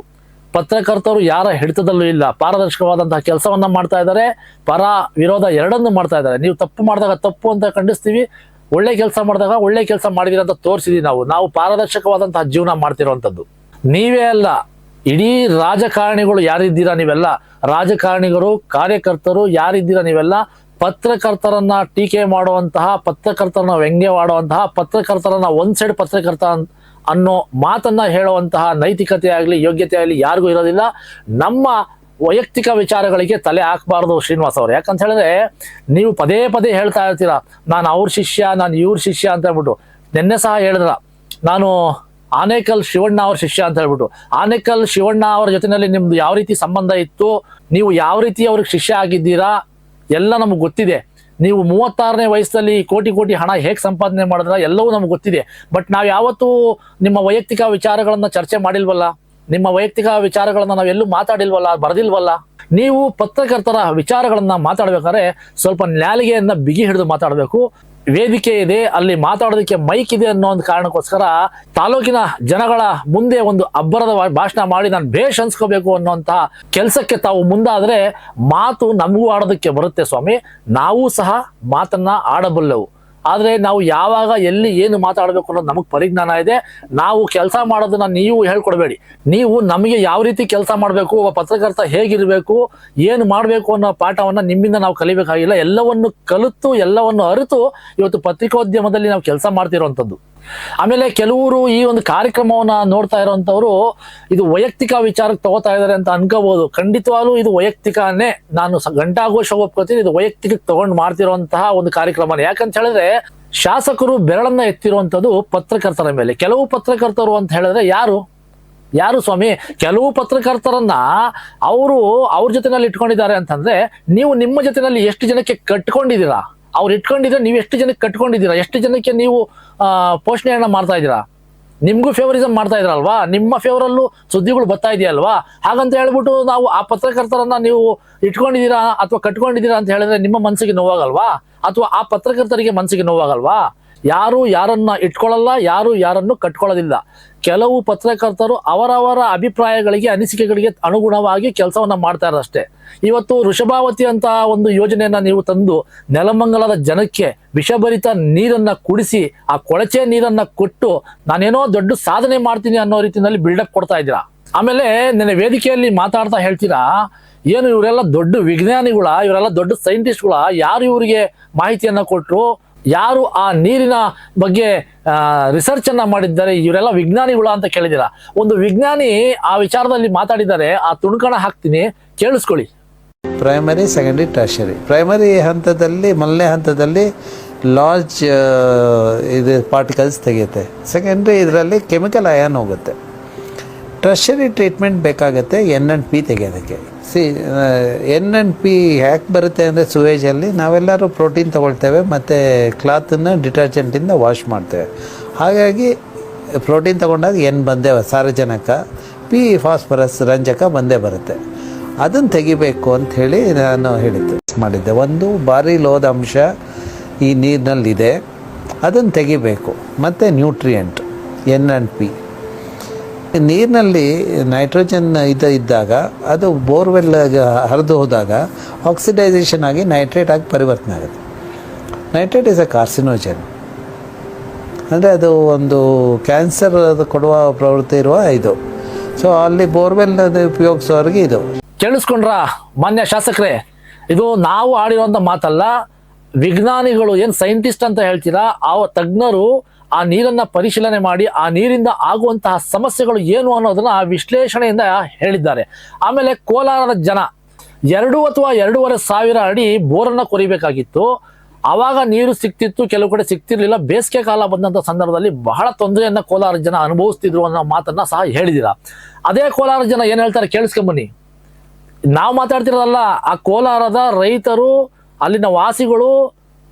ಪತ್ರಕರ್ತರು ಯಾರ ಹಿಡಿತದಲ್ಲೂ ಇಲ್ಲ. ಪಾರದರ್ಶಕವಾದಂತಹ ಕೆಲಸವನ್ನ ಮಾಡ್ತಾ ಇದ್ದಾರೆ. ಪರ ವಿರೋಧ ಎರಡನ್ನು ಮಾಡ್ತಾ ಇದ್ದಾರೆ. ನೀವು ತಪ್ಪು ಮಾಡಿದಾಗ ತಪ್ಪು ಅಂತ ಖಂಡಿಸ್ತೀವಿ. ಒಳ್ಳೆ ಕೆಲಸ ಮಾಡಿದಾಗ ಒಳ್ಳೆ ಕೆಲಸ ಮಾಡಿದೀರ ಅಂತ ತೋರಿಸಿದೀವಿ ನಾವು. ನಾವು ಪಾರದರ್ಶಕವಾದಂತಹ ಜೀವನ ಮಾಡ್ತಿರುವಂಥದ್ದು. ನೀವೇ ಅಲ್ಲ, ಇಡೀ ರಾಜಕಾರಣಿಗಳು ಯಾರಿದ್ದೀರಾ ನೀವೆಲ್ಲ? ರಾಜಕಾರಣಿಗಳು ಕಾರ್ಯಕರ್ತರು ಯಾರಿದ್ದೀರಾ ನೀವೆಲ್ಲ? ಪತ್ರಕರ್ತರನ್ನ ಟೀಕೆ ಮಾಡುವಂತಹ, ಪತ್ರಕರ್ತರನ್ನ ವ್ಯಂಗ್ಯವಾಡುವಂತಹ, ಪತ್ರಕರ್ತರನ್ನ ಒಂದ್ ಸೈಡ್ ಪತ್ರಕರ್ತ ಅನ್ನೋ ಮಾತನ್ನ ಹೇಳುವಂತಹ ನೈತಿಕತೆ ಆಗಲಿ ಯೋಗ್ಯತೆ ಆಗಲಿ ಯಾರಿಗೂ ಇರೋದಿಲ್ಲ. ನಮ್ಮ ವೈಯಕ್ತಿಕ ವಿಚಾರಗಳಿಗೆ ತಲೆ ಹಾಕಬಾರ್ದು ಶ್ರೀನಿವಾಸ್ ಅವರು. ಯಾಕಂತ ಹೇಳಿದ್ರೆ, ನೀವು ಪದೇ ಪದೇ ಹೇಳ್ತಾ ಇರ್ತೀರ, ನಾನು ಅವ್ರ ಶಿಷ್ಯ, ನಾನು ಇವ್ರ ಶಿಷ್ಯ ಅಂತ ಹೇಳ್ಬಿಟ್ಟು. ನಿನ್ನೆ ಸಹ ಹೇಳಿದ್ರ, ನಾನು ಆನೇಕಲ್ ಶಿವಣ್ಣ ಅವ್ರ ಶಿಷ್ಯ ಅಂತ ಹೇಳ್ಬಿಟ್ಟು. ಆನೇಕಲ್ ಶಿವಣ್ಣ ಅವರ ಜೊತೆನಲ್ಲಿ ನಿಮ್ದು ಯಾವ ರೀತಿ ಸಂಬಂಧ ಇತ್ತು? ನೀವು ಯಾವ ರೀತಿ ಅವ್ರಿಗೆ ಶಿಷ್ಯ ಆಗಿದ್ದೀರಾ? ಎಲ್ಲ ನಮಗೆ ಗೊತ್ತಿದೆ. ನೀವು ಮೂವತ್ತಾರನೇ ವಯಸ್ಸಲ್ಲಿ ಕೋಟಿ ಕೋಟಿ ಹಣ ಹೇಗೆ ಸಂಪಾದನೆ ಮಾಡಿದ್ರ ಎಲ್ಲವೂ ನಮ್ಗೆ ಗೊತ್ತಿದೆ. ಬಟ್ ನಾವು ಯಾವತ್ತೂ ನಿಮ್ಮ ವೈಯಕ್ತಿಕ ವಿಚಾರಗಳನ್ನು ಚರ್ಚೆ ಮಾಡಿಲ್ವಲ್ಲ? ನಿಮ್ಮ ವೈಯಕ್ತಿಕ ವಿಚಾರಗಳನ್ನು ನಾವು ಎಲ್ಲೂ ಮಾತಾಡಿಲ್ವಲ್ಲ, ಬರೆದಿಲ್ವಲ್ಲ? ನೀವು ಪತ್ರಕರ್ತರ ವಿಚಾರಗಳನ್ನು ಮಾತಾಡ್ಬೇಕಾದ್ರೆ ಸ್ವಲ್ಪ ನ್ಯಾಲಿಗೆಯನ್ನ ಬಿಗಿ ಹಿಡಿದು ಮಾತಾಡಬೇಕು. ವೇದಿಕೆ ಇದೆ, ಅಲ್ಲಿ ಮಾತಾಡೋದಕ್ಕೆ ಮೈಕ್ ಇದೆ ಅನ್ನೋ ಒಂದು ಕಾರಣಕ್ಕೋಸ್ಕರ ತಾಲೂಕಿನ ಜನಗಳ ಮುಂದೆ ಒಂದು ಅಬ್ಬರದ ಭಾಷಣ ಮಾಡಿ ನಾನು ಭೇಷ್ ಅನ್ಸ್ಕೋಬೇಕು ಅನ್ನೋಂತಹ ಕೆಲಸಕ್ಕೆ ತಾವು ಮುಂದಾದ್ರೆ ಮಾತು ನಮಗೂ ಆಡೋದಕ್ಕೆ ಬರುತ್ತೆ ಸ್ವಾಮಿ. ನಾವು ಸಹ ಮಾತನ್ನ ಆಡಬಲ್ಲೆವು. ಆದ್ರೆ ನಾವು ಯಾವಾಗ ಎಲ್ಲಿ ಏನು ಮಾತಾಡಬೇಕು ಅನ್ನೋದು ನಮಗೆ ಪರಿಜ್ಞಾನ ಇದೆ. ನಾವು ಕೆಲಸ ಮಾಡೋದನ್ನ ನೀವು ಹೇಳ್ಕೊಡ್ಬೇಡಿ. ನೀವು ನಮಗೆ ಯಾವ ರೀತಿ ಕೆಲಸ ಮಾಡಬೇಕು, ಒಬ್ಬ ಪತ್ರಕರ್ತ ಹೇಗಿರಬೇಕು, ಏನು ಮಾಡಬೇಕು ಅನ್ನೋ ಪಾಠವನ್ನ ನಿಮ್ಮಿಂದ ನಾವು ಕಲಿಬೇಕಾಗಿಲ್ಲ. ಎಲ್ಲವನ್ನು ಕಲಿತು, ಎಲ್ಲವನ್ನು ಅರಿತು ಇವತ್ತು ಪತ್ರಿಕೋದ್ಯಮದಲ್ಲಿ ನಾವು ಕೆಲಸ ಮಾಡ್ತಿರೋವಂಥದ್ದು ಆಮೇಲೆ ಕೆಲವರು ಈ ಒಂದು ಕಾರ್ಯಕ್ರಮವನ್ನ ನೋಡ್ತಾ ಇರೋಂಥವ್ರು ಇದು ವೈಯಕ್ತಿಕ ವಿಚಾರಕ್ಕೆ ತಗೋತಾ ಇದ್ದಾರೆ ಅಂತ ಅನ್ಕೋಬಹುದು ಖಂಡಿತವಾಗ್ಲೂ ಇದು ವೈಯಕ್ತಿಕನೇ. ನಾನು ಗಂಟಾ ಗಂಟಾಘೋಷ ಒಪ್ಕೋತೀನಿ, ಇದು ವೈಯಕ್ತಿಕ ತಗೊಂಡು ಮಾಡ್ತಿರುವಂತಹ ಒಂದು ಕಾರ್ಯಕ್ರಮ ಯಾಕಂತ ಹೇಳಿದ್ರೆ ಶಾಸಕರು ಬೆರಳನ್ನ ಎತ್ತಿರುವಂತದ್ದು ಪತ್ರಕರ್ತರ ಮೇಲೆ. ಕೆಲವು ಪತ್ರಕರ್ತರು ಅಂತ ಹೇಳಿದ್ರೆ ಯಾರು? ಯಾರು ಸ್ವಾಮಿ? ಕೆಲವು ಪತ್ರಕರ್ತರನ್ನ ಅವರು ಅವ್ರ ಜೊತೆನಲ್ಲಿ ಇಟ್ಕೊಂಡಿದ್ದಾರೆ ಅಂತಂದ್ರೆ ನೀವು ನಿಮ್ಮ ಜೊತೆನಲ್ಲಿ ಎಷ್ಟು ಜನಕ್ಕೆ ಕಟ್ಕೊಂಡಿದ್ದೀರಾ? ಅವ್ರು ಇಟ್ಕೊಂಡಿದ್ರೆ ನೀವು ಎಷ್ಟು ಜನಕ್ಕೆ ಕಟ್ಕೊಂಡಿದ್ದೀರಾ? ಎಷ್ಟು ಜನಕ್ಕೆ ನೀವು ಪೋಷಣೆಯನ್ನು ಮಾಡ್ತಾ ಇದ್ದೀರಾ? ನಿಮಗೂ ಫೇವರಿಸಮ್ ಮಾಡ್ತಾ ಇದ್ರಲ್ವಾ ನಿಮ್ಮ ಫೇವರಲ್ಲೂ ಸುದ್ದಿಗಳು ಬರ್ತಾ ಇದೆಯಲ್ವಾ ಹಾಗಂತ ಹೇಳ್ಬಿಟ್ಟು ನಾವು ಆ ಪತ್ರಕರ್ತರನ್ನ ನೀವು ಇಟ್ಕೊಂಡಿದ್ದೀರಾ ಅಥವಾ ಕಟ್ಕೊಂಡಿದ್ದೀರಾ ಅಂತ ಹೇಳಿದ್ರೆ ನಿಮ್ಮ ಮನಸ್ಸಿಗೆ ನೋವಾಗಲ್ವಾ? ಅಥವಾ ಆ ಪತ್ರಕರ್ತರಿಗೆ ಮನಸ್ಸಿಗೆ ನೋವಾಗಲ್ವಾ? ಯಾರು ಯಾರನ್ನ ಇಟ್ಕೊಳ್ಳಲ್ಲ, ಯಾರು ಯಾರನ್ನು ಕಟ್ಕೊಳ್ಳೋದಿಲ್ಲ. ಕೆಲವು ಪತ್ರಕರ್ತರು ಅವರವರ ಅಭಿಪ್ರಾಯಗಳಿಗೆ, ಅನಿಸಿಕೆಗಳಿಗೆ ಅನುಗುಣವಾಗಿ ಕೆಲಸವನ್ನ ಮಾಡ್ತಾ ಇವತ್ತು ವೃಷಭಾವತಿ ಅಂತ ಒಂದು ಯೋಜನೆಯನ್ನ ನೀವು ತಂದು ನೆಲಮಂಗಲದ ಜನಕ್ಕೆ ವಿಷಭರಿತ ನೀರನ್ನ ಕುಡಿಸಿ, ಆ ಕೊಳಚೆ ನೀರನ್ನ ಕೊಟ್ಟು ನಾನೇನೋ ದೊಡ್ಡ ಸಾಧನೆ ಮಾಡ್ತೀನಿ ಅನ್ನೋ ರೀತಿಯಲ್ಲಿ ಬಿಲ್ಡಪ್ ಕೊಡ್ತಾ ಇದ್ದೀರಾ? ಆಮೇಲೆ ನನ್ನ ವೇದಿಕೆಯಲ್ಲಿ ಮಾತಾಡ್ತಾ ಹೇಳ್ತೀರಾ, ಏನು ಇವರೆಲ್ಲ ದೊಡ್ಡ ವಿಜ್ಞಾನಿಗಳ, ಇವರೆಲ್ಲ ದೊಡ್ಡ ಸೈಂಟಿಸ್ಟ್ಗಳ ಯಾರು ಇವರಿಗೆ ಮಾಹಿತಿಯನ್ನ ಕೊಟ್ಟರು ಯಾರು ಆ ನೀರಿನ ಬಗ್ಗೆ ರಿಸರ್ಚ್ ಅನ್ನ ಮಾಡಿದ್ದಾರೆ, ಇವರೆಲ್ಲ ವಿಜ್ಞಾನಿಗಳ ಅಂತ ಕೇಳಿದಿರ ಒಂದು ವಿಜ್ಞಾನಿ ಆ ವಿಚಾರದಲ್ಲಿ ಮಾತಾಡಿದ್ದಾರೆ, ಆ ತುಣುಕಣ ಹಾಕ್ತೀನಿ, ಕೇಳಿಸ್ಕೊಳ್ಳಿ.
ಪ್ರೈಮರಿ ಸೆಕೆಂಡ್ರಿ ಟರ್ಷರಿ ಪ್ರೈಮರಿ ಹಂತದಲ್ಲಿ, ಮೊದಲನೇ ಹಂತದಲ್ಲಿ ಲಾರ್ಜ್ ಇದು ಪಾರ್ಟಿಕಲ್ಸ್ ತೆಗೆಯುತ್ತೆ. ಸೆಕೆಂಡ್ರಿ ಇದರಲ್ಲಿ ಕೆಮಿಕಲ್ ಅಯಾನ್ ಹೋಗುತ್ತೆ. ಟರ್ಷರಿ ಟ್ರೀಟ್ಮೆಂಟ್ ಬೇಕಾಗುತ್ತೆ ಎನ್ ಆ್ಯಂಡ್ ಪಿ ತೆಗೆಯೋದಕ್ಕೆ. ಸಿ ಎನ್ ಆ್ಯಂಡ್ ಪಿ ಹ್ಯಾಕ್ ಬರುತ್ತೆ ಅಂದರೆ ಸುವೇಜಲ್ಲಿ ನಾವೆಲ್ಲರೂ ಪ್ರೋಟೀನ್ ತೊಗೊಳ್ತೇವೆ, ಮತ್ತು ಕ್ಲಾತನ್ನು ಡಿಟರ್ಜೆಂಟಿಂದ ವಾಶ್ ಮಾಡ್ತೇವೆ. ಹಾಗಾಗಿ ಪ್ರೋಟೀನ್ ತೊಗೊಂಡಾಗ ಎನ್ ಬಂದೇ, ಸಾರಜನಕ ಪಿ ಫಾಸ್ಫರಸ್ ರಂಜಕ ಬಂದೇ ಬರುತ್ತೆ. ಅದನ್ನು ತೆಗಿಬೇಕು ಅಂತ ಹೇಳಿ ನಾನು ಹೇಳಿದ್ದೆ. ಮಾಡಿದ್ದೆ. ಒಂದು ಭಾರಿ ಲೋದ ಅಂಶ ಈ ನೀರಿನಲ್ಲಿದೆ. ಅದನ್ನು ತೆಗಿಬೇಕು. ಮತ್ತು ನ್ಯೂಟ್ರಿಯೆಂಟ್ ಎನ್ ಆ್ಯಂಡ್ ಪಿ ನೀರಿನಲ್ಲಿ ನೈಟ್ರೋಜನ್ ಇದು ಇದ್ದಾಗ, ಅದು ಬೋರ್ವೆಲ್ ಹರಿದು ಹೋದಾಗ ಆಕ್ಸಿಡೈಸೇಷನ್ ಆಗಿ ನೈಟ್ರೇಟ್ ಆಗಿ ಪರಿವರ್ತನೆ ಆಗುತ್ತೆ. ನೈಟ್ರೇಟ್ ಇಸ್ ಅ ಕಾರ್ಸಿನೋಜನ್ ಅಂದರೆ ಅದು ಒಂದು ಕ್ಯಾನ್ಸರ್ ಅದು ಕೊಡುವ ಪ್ರವೃತ್ತಿ ಇರುವ ಇದು. ಸೊ ಅಲ್ಲಿ ಬೋರ್ವೆಲ್ ಉಪಯೋಗಿಸೋರಿಗೆ ಇದು.
ಕೇಳಿಸ್ಕೊಂಡ್ರ? ಮಾನ್ಯ ಶಾಸಕರೇ, ಇದು ನಾವು ಆಡಿರುವಂತ ಮಾತಲ್ಲ, ವಿಜ್ಞಾನಿಗಳು ಏನ್ ಸೈಂಟಿಸ್ಟ್ ಅಂತ ಹೇಳ್ತೀರಾ, ಆ ತಜ್ಞರು ಆ ನೀರನ್ನ ಪರಿಶೀಲನೆ ಮಾಡಿ, ಆ ನೀರಿಂದ ಆಗುವಂತಹ ಸಮಸ್ಯೆಗಳು ಏನು ಅನ್ನೋದನ್ನ ವಿಶ್ಲೇಷಣೆಯಿಂದ ಹೇಳಿದ್ದಾರೆ. ಆಮೇಲೆ ಕೋಲಾರದ ಜನ, ಎರಡು ಅಥವಾ ಎರಡೂವರೆ ಸಾವಿರ ಅಡಿ ಬೋರನ್ನು ಕೊರಿಬೇಕಾಗಿತ್ತು. ಆವಾಗ ನೀರು ಸಿಕ್ತಿತ್ತು, ಕೆಲವು ಕಡೆ ಸಿಕ್ತಿರ್ಲಿಲ್ಲ. ಬೇಸಿಗೆ ಕಾಲ ಬಂದಂತ ಸಂದರ್ಭದಲ್ಲಿ ಬಹಳ ತೊಂದರೆಯನ್ನ ಕೋಲಾರ ಜನ ಅನುಭವಿಸ್ತಿದ್ರು ಅನ್ನೋ ಮಾತನ್ನ ಸಹ ಹೇಳಿದಿರ. ಅದೇ ಕೋಲಾರ ಜನ ಏನು ಹೇಳ್ತಾರೆ ಕೇಳಿಸ್ಕೊಂಬನ್ನಿ ನಾವು ಮಾತಾಡ್ತಿರೋದಲ್ಲ, ಆ ಕೋಲಾರದ ರೈತರು, ಅಲ್ಲಿನ ವಾಸಿಗಳು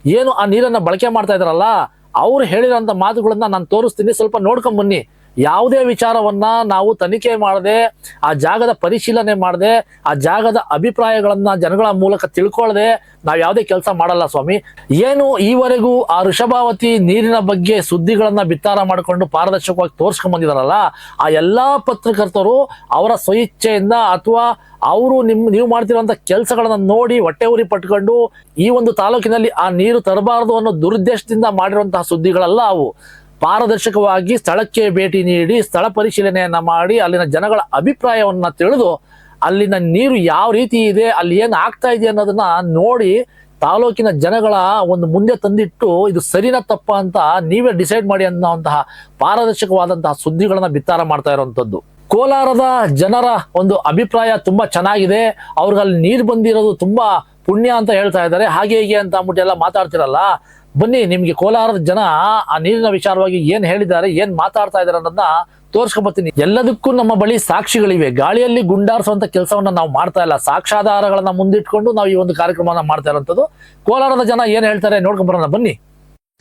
ಏನು ಆ ನೀರನ್ನ ಬಳಕೆ ಮಾಡ್ತಾ ಇದಾರಲ್ಲ ಅವ್ರು ಹೇಳಿರೋಂಥ ಮಾತುಗಳನ್ನ ನಾನು ತೋರಿಸ್ತೀನಿ. ಸ್ವಲ್ಪ ನೋಡ್ಕೊಂಡ್ ಬನ್ನಿ. ಯಾವುದೇ ವಿಚಾರವನ್ನ ನಾವು ತನಿಖೆ ಮಾಡದೆ, ಆ ಜಾಗದ ಪರಿಶೀಲನೆ ಮಾಡದೆ, ಆ ಜಾಗದ ಅಭಿಪ್ರಾಯಗಳನ್ನ ಜನಗಳ ಮೂಲಕ ತಿಳ್ಕೊಳ್ಳದೆ ನಾವು ಯಾವುದೇ ಕೆಲಸ ಮಾಡಲ್ಲ ಸ್ವಾಮಿ. ಏನು ಈವರೆಗೂ ಆ ವೃಷಭಾವತಿ ನೀರಿನ ಬಗ್ಗೆ ಸುದ್ದಿಗಳನ್ನ ಬಿತ್ತಾರ ಮಾಡಿಕೊಂಡು ಪಾರದರ್ಶಕವಾಗಿ ತೋರಿಸ್ಕೊಂಡ್ ಬಂದಿದಾರಲ್ಲ, ಆ ಎಲ್ಲಾ ಪತ್ರಕರ್ತರು ಅವರ ಸ್ವಇಚ್ಛೆಯಿಂದ ಅಥವಾ ಅವರು ನಿಮ್, ನೀವು ಮಾಡ್ತಿರುವಂತ ಕೆಲಸಗಳನ್ನ ನೋಡಿ ಹೊಟ್ಟೆ ಉರಿ ಪಟ್ಕೊಂಡು ಈ ಒಂದು ತಾಲೂಕಿನಲ್ಲಿ ಆ ನೀರು ತರಬಾರದು ಅನ್ನೋ ದುರುದ್ದೇಶದಿಂದ ಮಾಡಿರುವಂತಹ ಸುದ್ದಿಗಳಲ್ಲ ಅವು. ಪಾರದರ್ಶಕವಾಗಿ ಸ್ಥಳಕ್ಕೆ ಭೇಟಿ ನೀಡಿ ಸ್ಥಳ ಪರಿಶೀಲನೆಯನ್ನ ಮಾಡಿ ಅಲ್ಲಿನ ಜನಗಳ ಅಭಿಪ್ರಾಯವನ್ನ ತಿಳಿದು ಅಲ್ಲಿನ ನೀರು ಯಾವ ರೀತಿ ಇದೆ, ಅಲ್ಲಿ ಏನು ಆಗ್ತಾ ಇದೆ ಅನ್ನೋದನ್ನ ನೋಡಿ ತಾಲೂಕಿನ ಜನಗಳ ಒಂದು ಮುಂದೆ ತಂದಿಟ್ಟು ಇದು ಸರಿನ ತಪ್ಪ ಅಂತ ನೀವೇ ಡಿಸೈಡ್ ಮಾಡಿ ಅನ್ನೋಂತಹ ಪಾರದರ್ಶಕವಾದಂತಹ ಸುದ್ದಿಗಳನ್ನ ಬಿತ್ತಾರ ಮಾಡ್ತಾ ಇರುವಂತದ್ದು ಕೋಲಾರದ ಜನರ ಒಂದು ಅಭಿಪ್ರಾಯ ತುಂಬಾ ಚೆನ್ನಾಗಿದೆ. ಅವ್ರಿಗೆ ಅಲ್ಲಿ ನೀರು ಬಂದಿರೋದು ತುಂಬಾ ಪುಣ್ಯ ಅಂತ ಹೇಳ್ತಾ ಇದ್ದಾರೆ. ಹಾಗೆ ಹೀಗೆ ಅಂತ ಅಂದ್ಬಿಟ್ಟು ಎಲ್ಲ ಮಾತಾಡ್ತಿರಲ್ಲ. ಬನ್ನಿ, ನಿಮ್ಗೆ ಕೋಲಾರದ ಜನ ಆ ನೀರಿನ ವಿಚಾರವಾಗಿ ಏನ್ ಹೇಳಿದ್ದಾರೆ, ಏನ್ ಮಾತಾಡ್ತಾ ಇದ್ದಾರೆ ಅನ್ನೋದನ್ನ ತೋರ್ಸ್ಕೊಂಬರ್ತೀನಿ ಎಲ್ಲದಕ್ಕೂ ನಮ್ಮ ಬಳಿ ಸಾಕ್ಷಿಗಳಿವೆ. ಗಾಳಿಯಲ್ಲಿ ಗುಂಡಾರಿಸುವಂತ ಕೆಲಸವನ್ನ ನಾವು ಮಾಡ್ತಾ ಇಲ್ಲ. ಸಾಕ್ಷ್ಯಾಧಾರಗಳನ್ನ ಮುಂದಿಟ್ಕೊಂಡು ನಾವು ಈ ಒಂದು ಕಾರ್ಯಕ್ರಮವನ್ನ ಮಾಡ್ತಾ ಇರೋಂಥದ್ದು. ಕೋಲಾರದ ಜನ ಏನ್ ಹೇಳ್ತಾರೆ ನೋಡ್ಕೊಂಬರೋಣ ಬನ್ನಿ.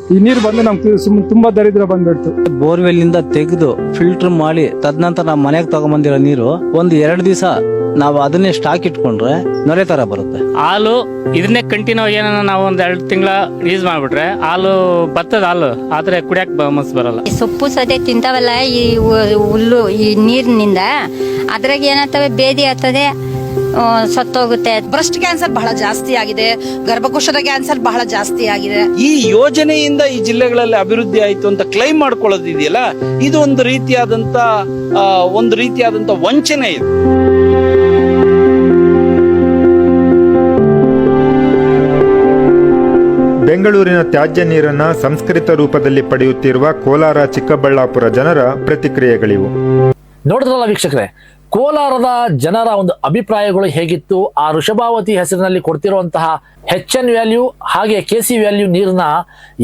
ಈ ನೀರು ಬಂದು ನಮ್ಗೆ ತುಂಬಾ ದರಿದ್ರ ಬಂದ್ಬಿಡ್ತು.
ಬೋರ್ವೆಲ್ನಿಂದ ತೆಗೆದು ಫಿಲ್ಟರ್ ಮಾಡಿ ತದನಂತರ ನಾವು ಮನೆಗೆ ತಗೊಂಬಂದಿರೋ ನೀರು ಒಂದು ಎರಡು ದಿವಸ ನಾವು ಅದನ್ನೇ ಸ್ಟಾಕ್ ಇಟ್ಕೊಂಡ್ರೆ ನೊರೆ ತರ ಬರುತ್ತೆ.
ಹಾಲು ಇದನ್ನೇ ಕಂಟಿನ್ಯೂ ಏನೋ ನಾವು ಒಂದ್ ಎರಡು ತಿಂಗಳ ಯೂಸ್ ಮಾಡ್ಬಿಟ್ರೆ ಹಾಲು ಭತ್ತದ ಹಾಲು ಆದ್ರೆ ಕುಡಿಯಕ್ ಬ- ಮನ್ಸ್ ಬರಲ್ಲ.
ಈ ಸೊಪ್ಪು ಸದೆ ತಿಂತಾವಲ್ಲ ಈ ಹು- ಹುಲ್ಲು ಈ ನೀರಿನಿಂದ ಅದ್ರಾಗ ಏನಾಗ್ತವೆ ಬೇದಿ ಆಗ್ತದೆ ಸತ್ತೋಗುತ್ತೆ.
ಬ್ರೆಸ್ಟ್ ಕ್ಯಾನ್ಸರ್ ಬಹಳ ಜಾಸ್ತಿ ಆಗಿದೆ. ಗರ್ಭಕೋಶದ ಕ್ಯಾನ್ಸರ್ ಬಹಳ ಜಾಸ್ತಿ ಆಗಿದೆ.
ಈ ಯೋಜನೆಯಿಂದ ಈ ಜಿಲ್ಲೆಗಳಲ್ಲಿ ಅಭಿವೃದ್ಧಿ ಆಯ್ತು ಅಂತ ಕ್ಲೈಮ್ ಮಾಡ್ಕೊಳ್ಳೋದಿದೆಯಲ್ಲ? ಇದು ಒಂದು ರೀತಿಯಾದಂತ ಒಂದು ರೀತಿಯಾದಂತ ವಂಚನೆ ಇದು.
ಬೆಂಗಳೂರಿನ ತ್ಯಾಜ್ಯ ನೀರನ್ನ ಸಂಸ್ಕೃತ ರೂಪದಲ್ಲಿ ಪಡೆಯುತ್ತಿರುವ ಕೋಲಾರ ಚಿಕ್ಕಬಳ್ಳಾಪುರ ಜನರ ಪ್ರತಿಕ್ರಿಯೆಗಳಿವು.
ನೋಡಿದ್ರಲ್ಲ ವೀಕ್ಷಕರೇ? ಕೋಲಾರದ ಜನರ ಒಂದು ಅಭಿಪ್ರಾಯಗಳು ಹೇಗಿತ್ತು? ಆ ವೃಷಭಾವತಿ ಹೆಸರಿನಲ್ಲಿ ಕೊಡ್ತಿರುವಂತಹ ಹೆಚ್ ಎನ್ ವ್ಯಾಲ್ಯೂ ಹಾಗೆ ಕೆ ಸಿ ವ್ಯಾಲ್ಯೂ ನೀರಿನ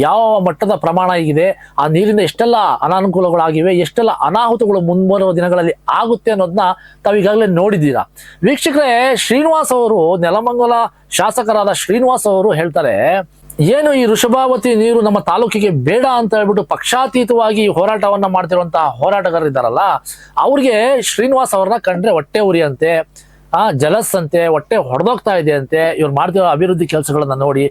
ಯಾವ ಮಟ್ಟದ ಪ್ರಮಾಣ ಇದೆ ಆ ನೀರಿನ ಎಷ್ಟೆಲ್ಲ ಅನಾನುಕೂಲಗಳಾಗಿವೆ? ಎಷ್ಟೆಲ್ಲ ಅನಾಹುತಗಳು ಮುಂಬರುವ ದಿನಗಳಲ್ಲಿ ಆಗುತ್ತೆ ಅನ್ನೋದನ್ನ ತಾವು ಈಗಾಗಲೇ ನೋಡಿದ್ದೀರಾ? ವೀಕ್ಷಕರೇ, ಶ್ರೀನಿವಾಸ್ ಅವರು ನೆಲಮಂಗಲ ಶಾಸಕರಾದ ಶ್ರೀನಿವಾಸ್ ಅವರು ಹೇಳ್ತಾರೆ ಏನು ಈ ವೃಷಭಾವತಿ ನೀರು ನಮ್ಮ ತಾಲೂಕಿಗೆ ಬೇಡ ಅಂತ ಹೇಳ್ಬಿಟ್ಟು ಪಕ್ಷಾತೀತವಾಗಿ ಹೋರಾಟವನ್ನು ಮಾಡ್ತಿರುವಂತಹ ಹೋರಾಟಗಾರರಿದ್ದಾರಲ್ಲ, ಅವ್ರಿಗೆ ಶ್ರೀನಿವಾಸ್ ಅವ್ರನ್ನ ಕಂಡ್ರೆ ಹೊಟ್ಟೆ ಉರಿಯಂತೆ. ಆ ಜಲಸ್ ಅಂತೆ ಹೊಟ್ಟೆ ಹೊಡೆದೋಗ್ತಾ ಇದೆ ಅಂತೆ ಇವ್ರು ಮಾಡ್ತಿರೋ ಅಭಿವೃದ್ಧಿ ಕೆಲಸಗಳನ್ನ ನೋಡಿ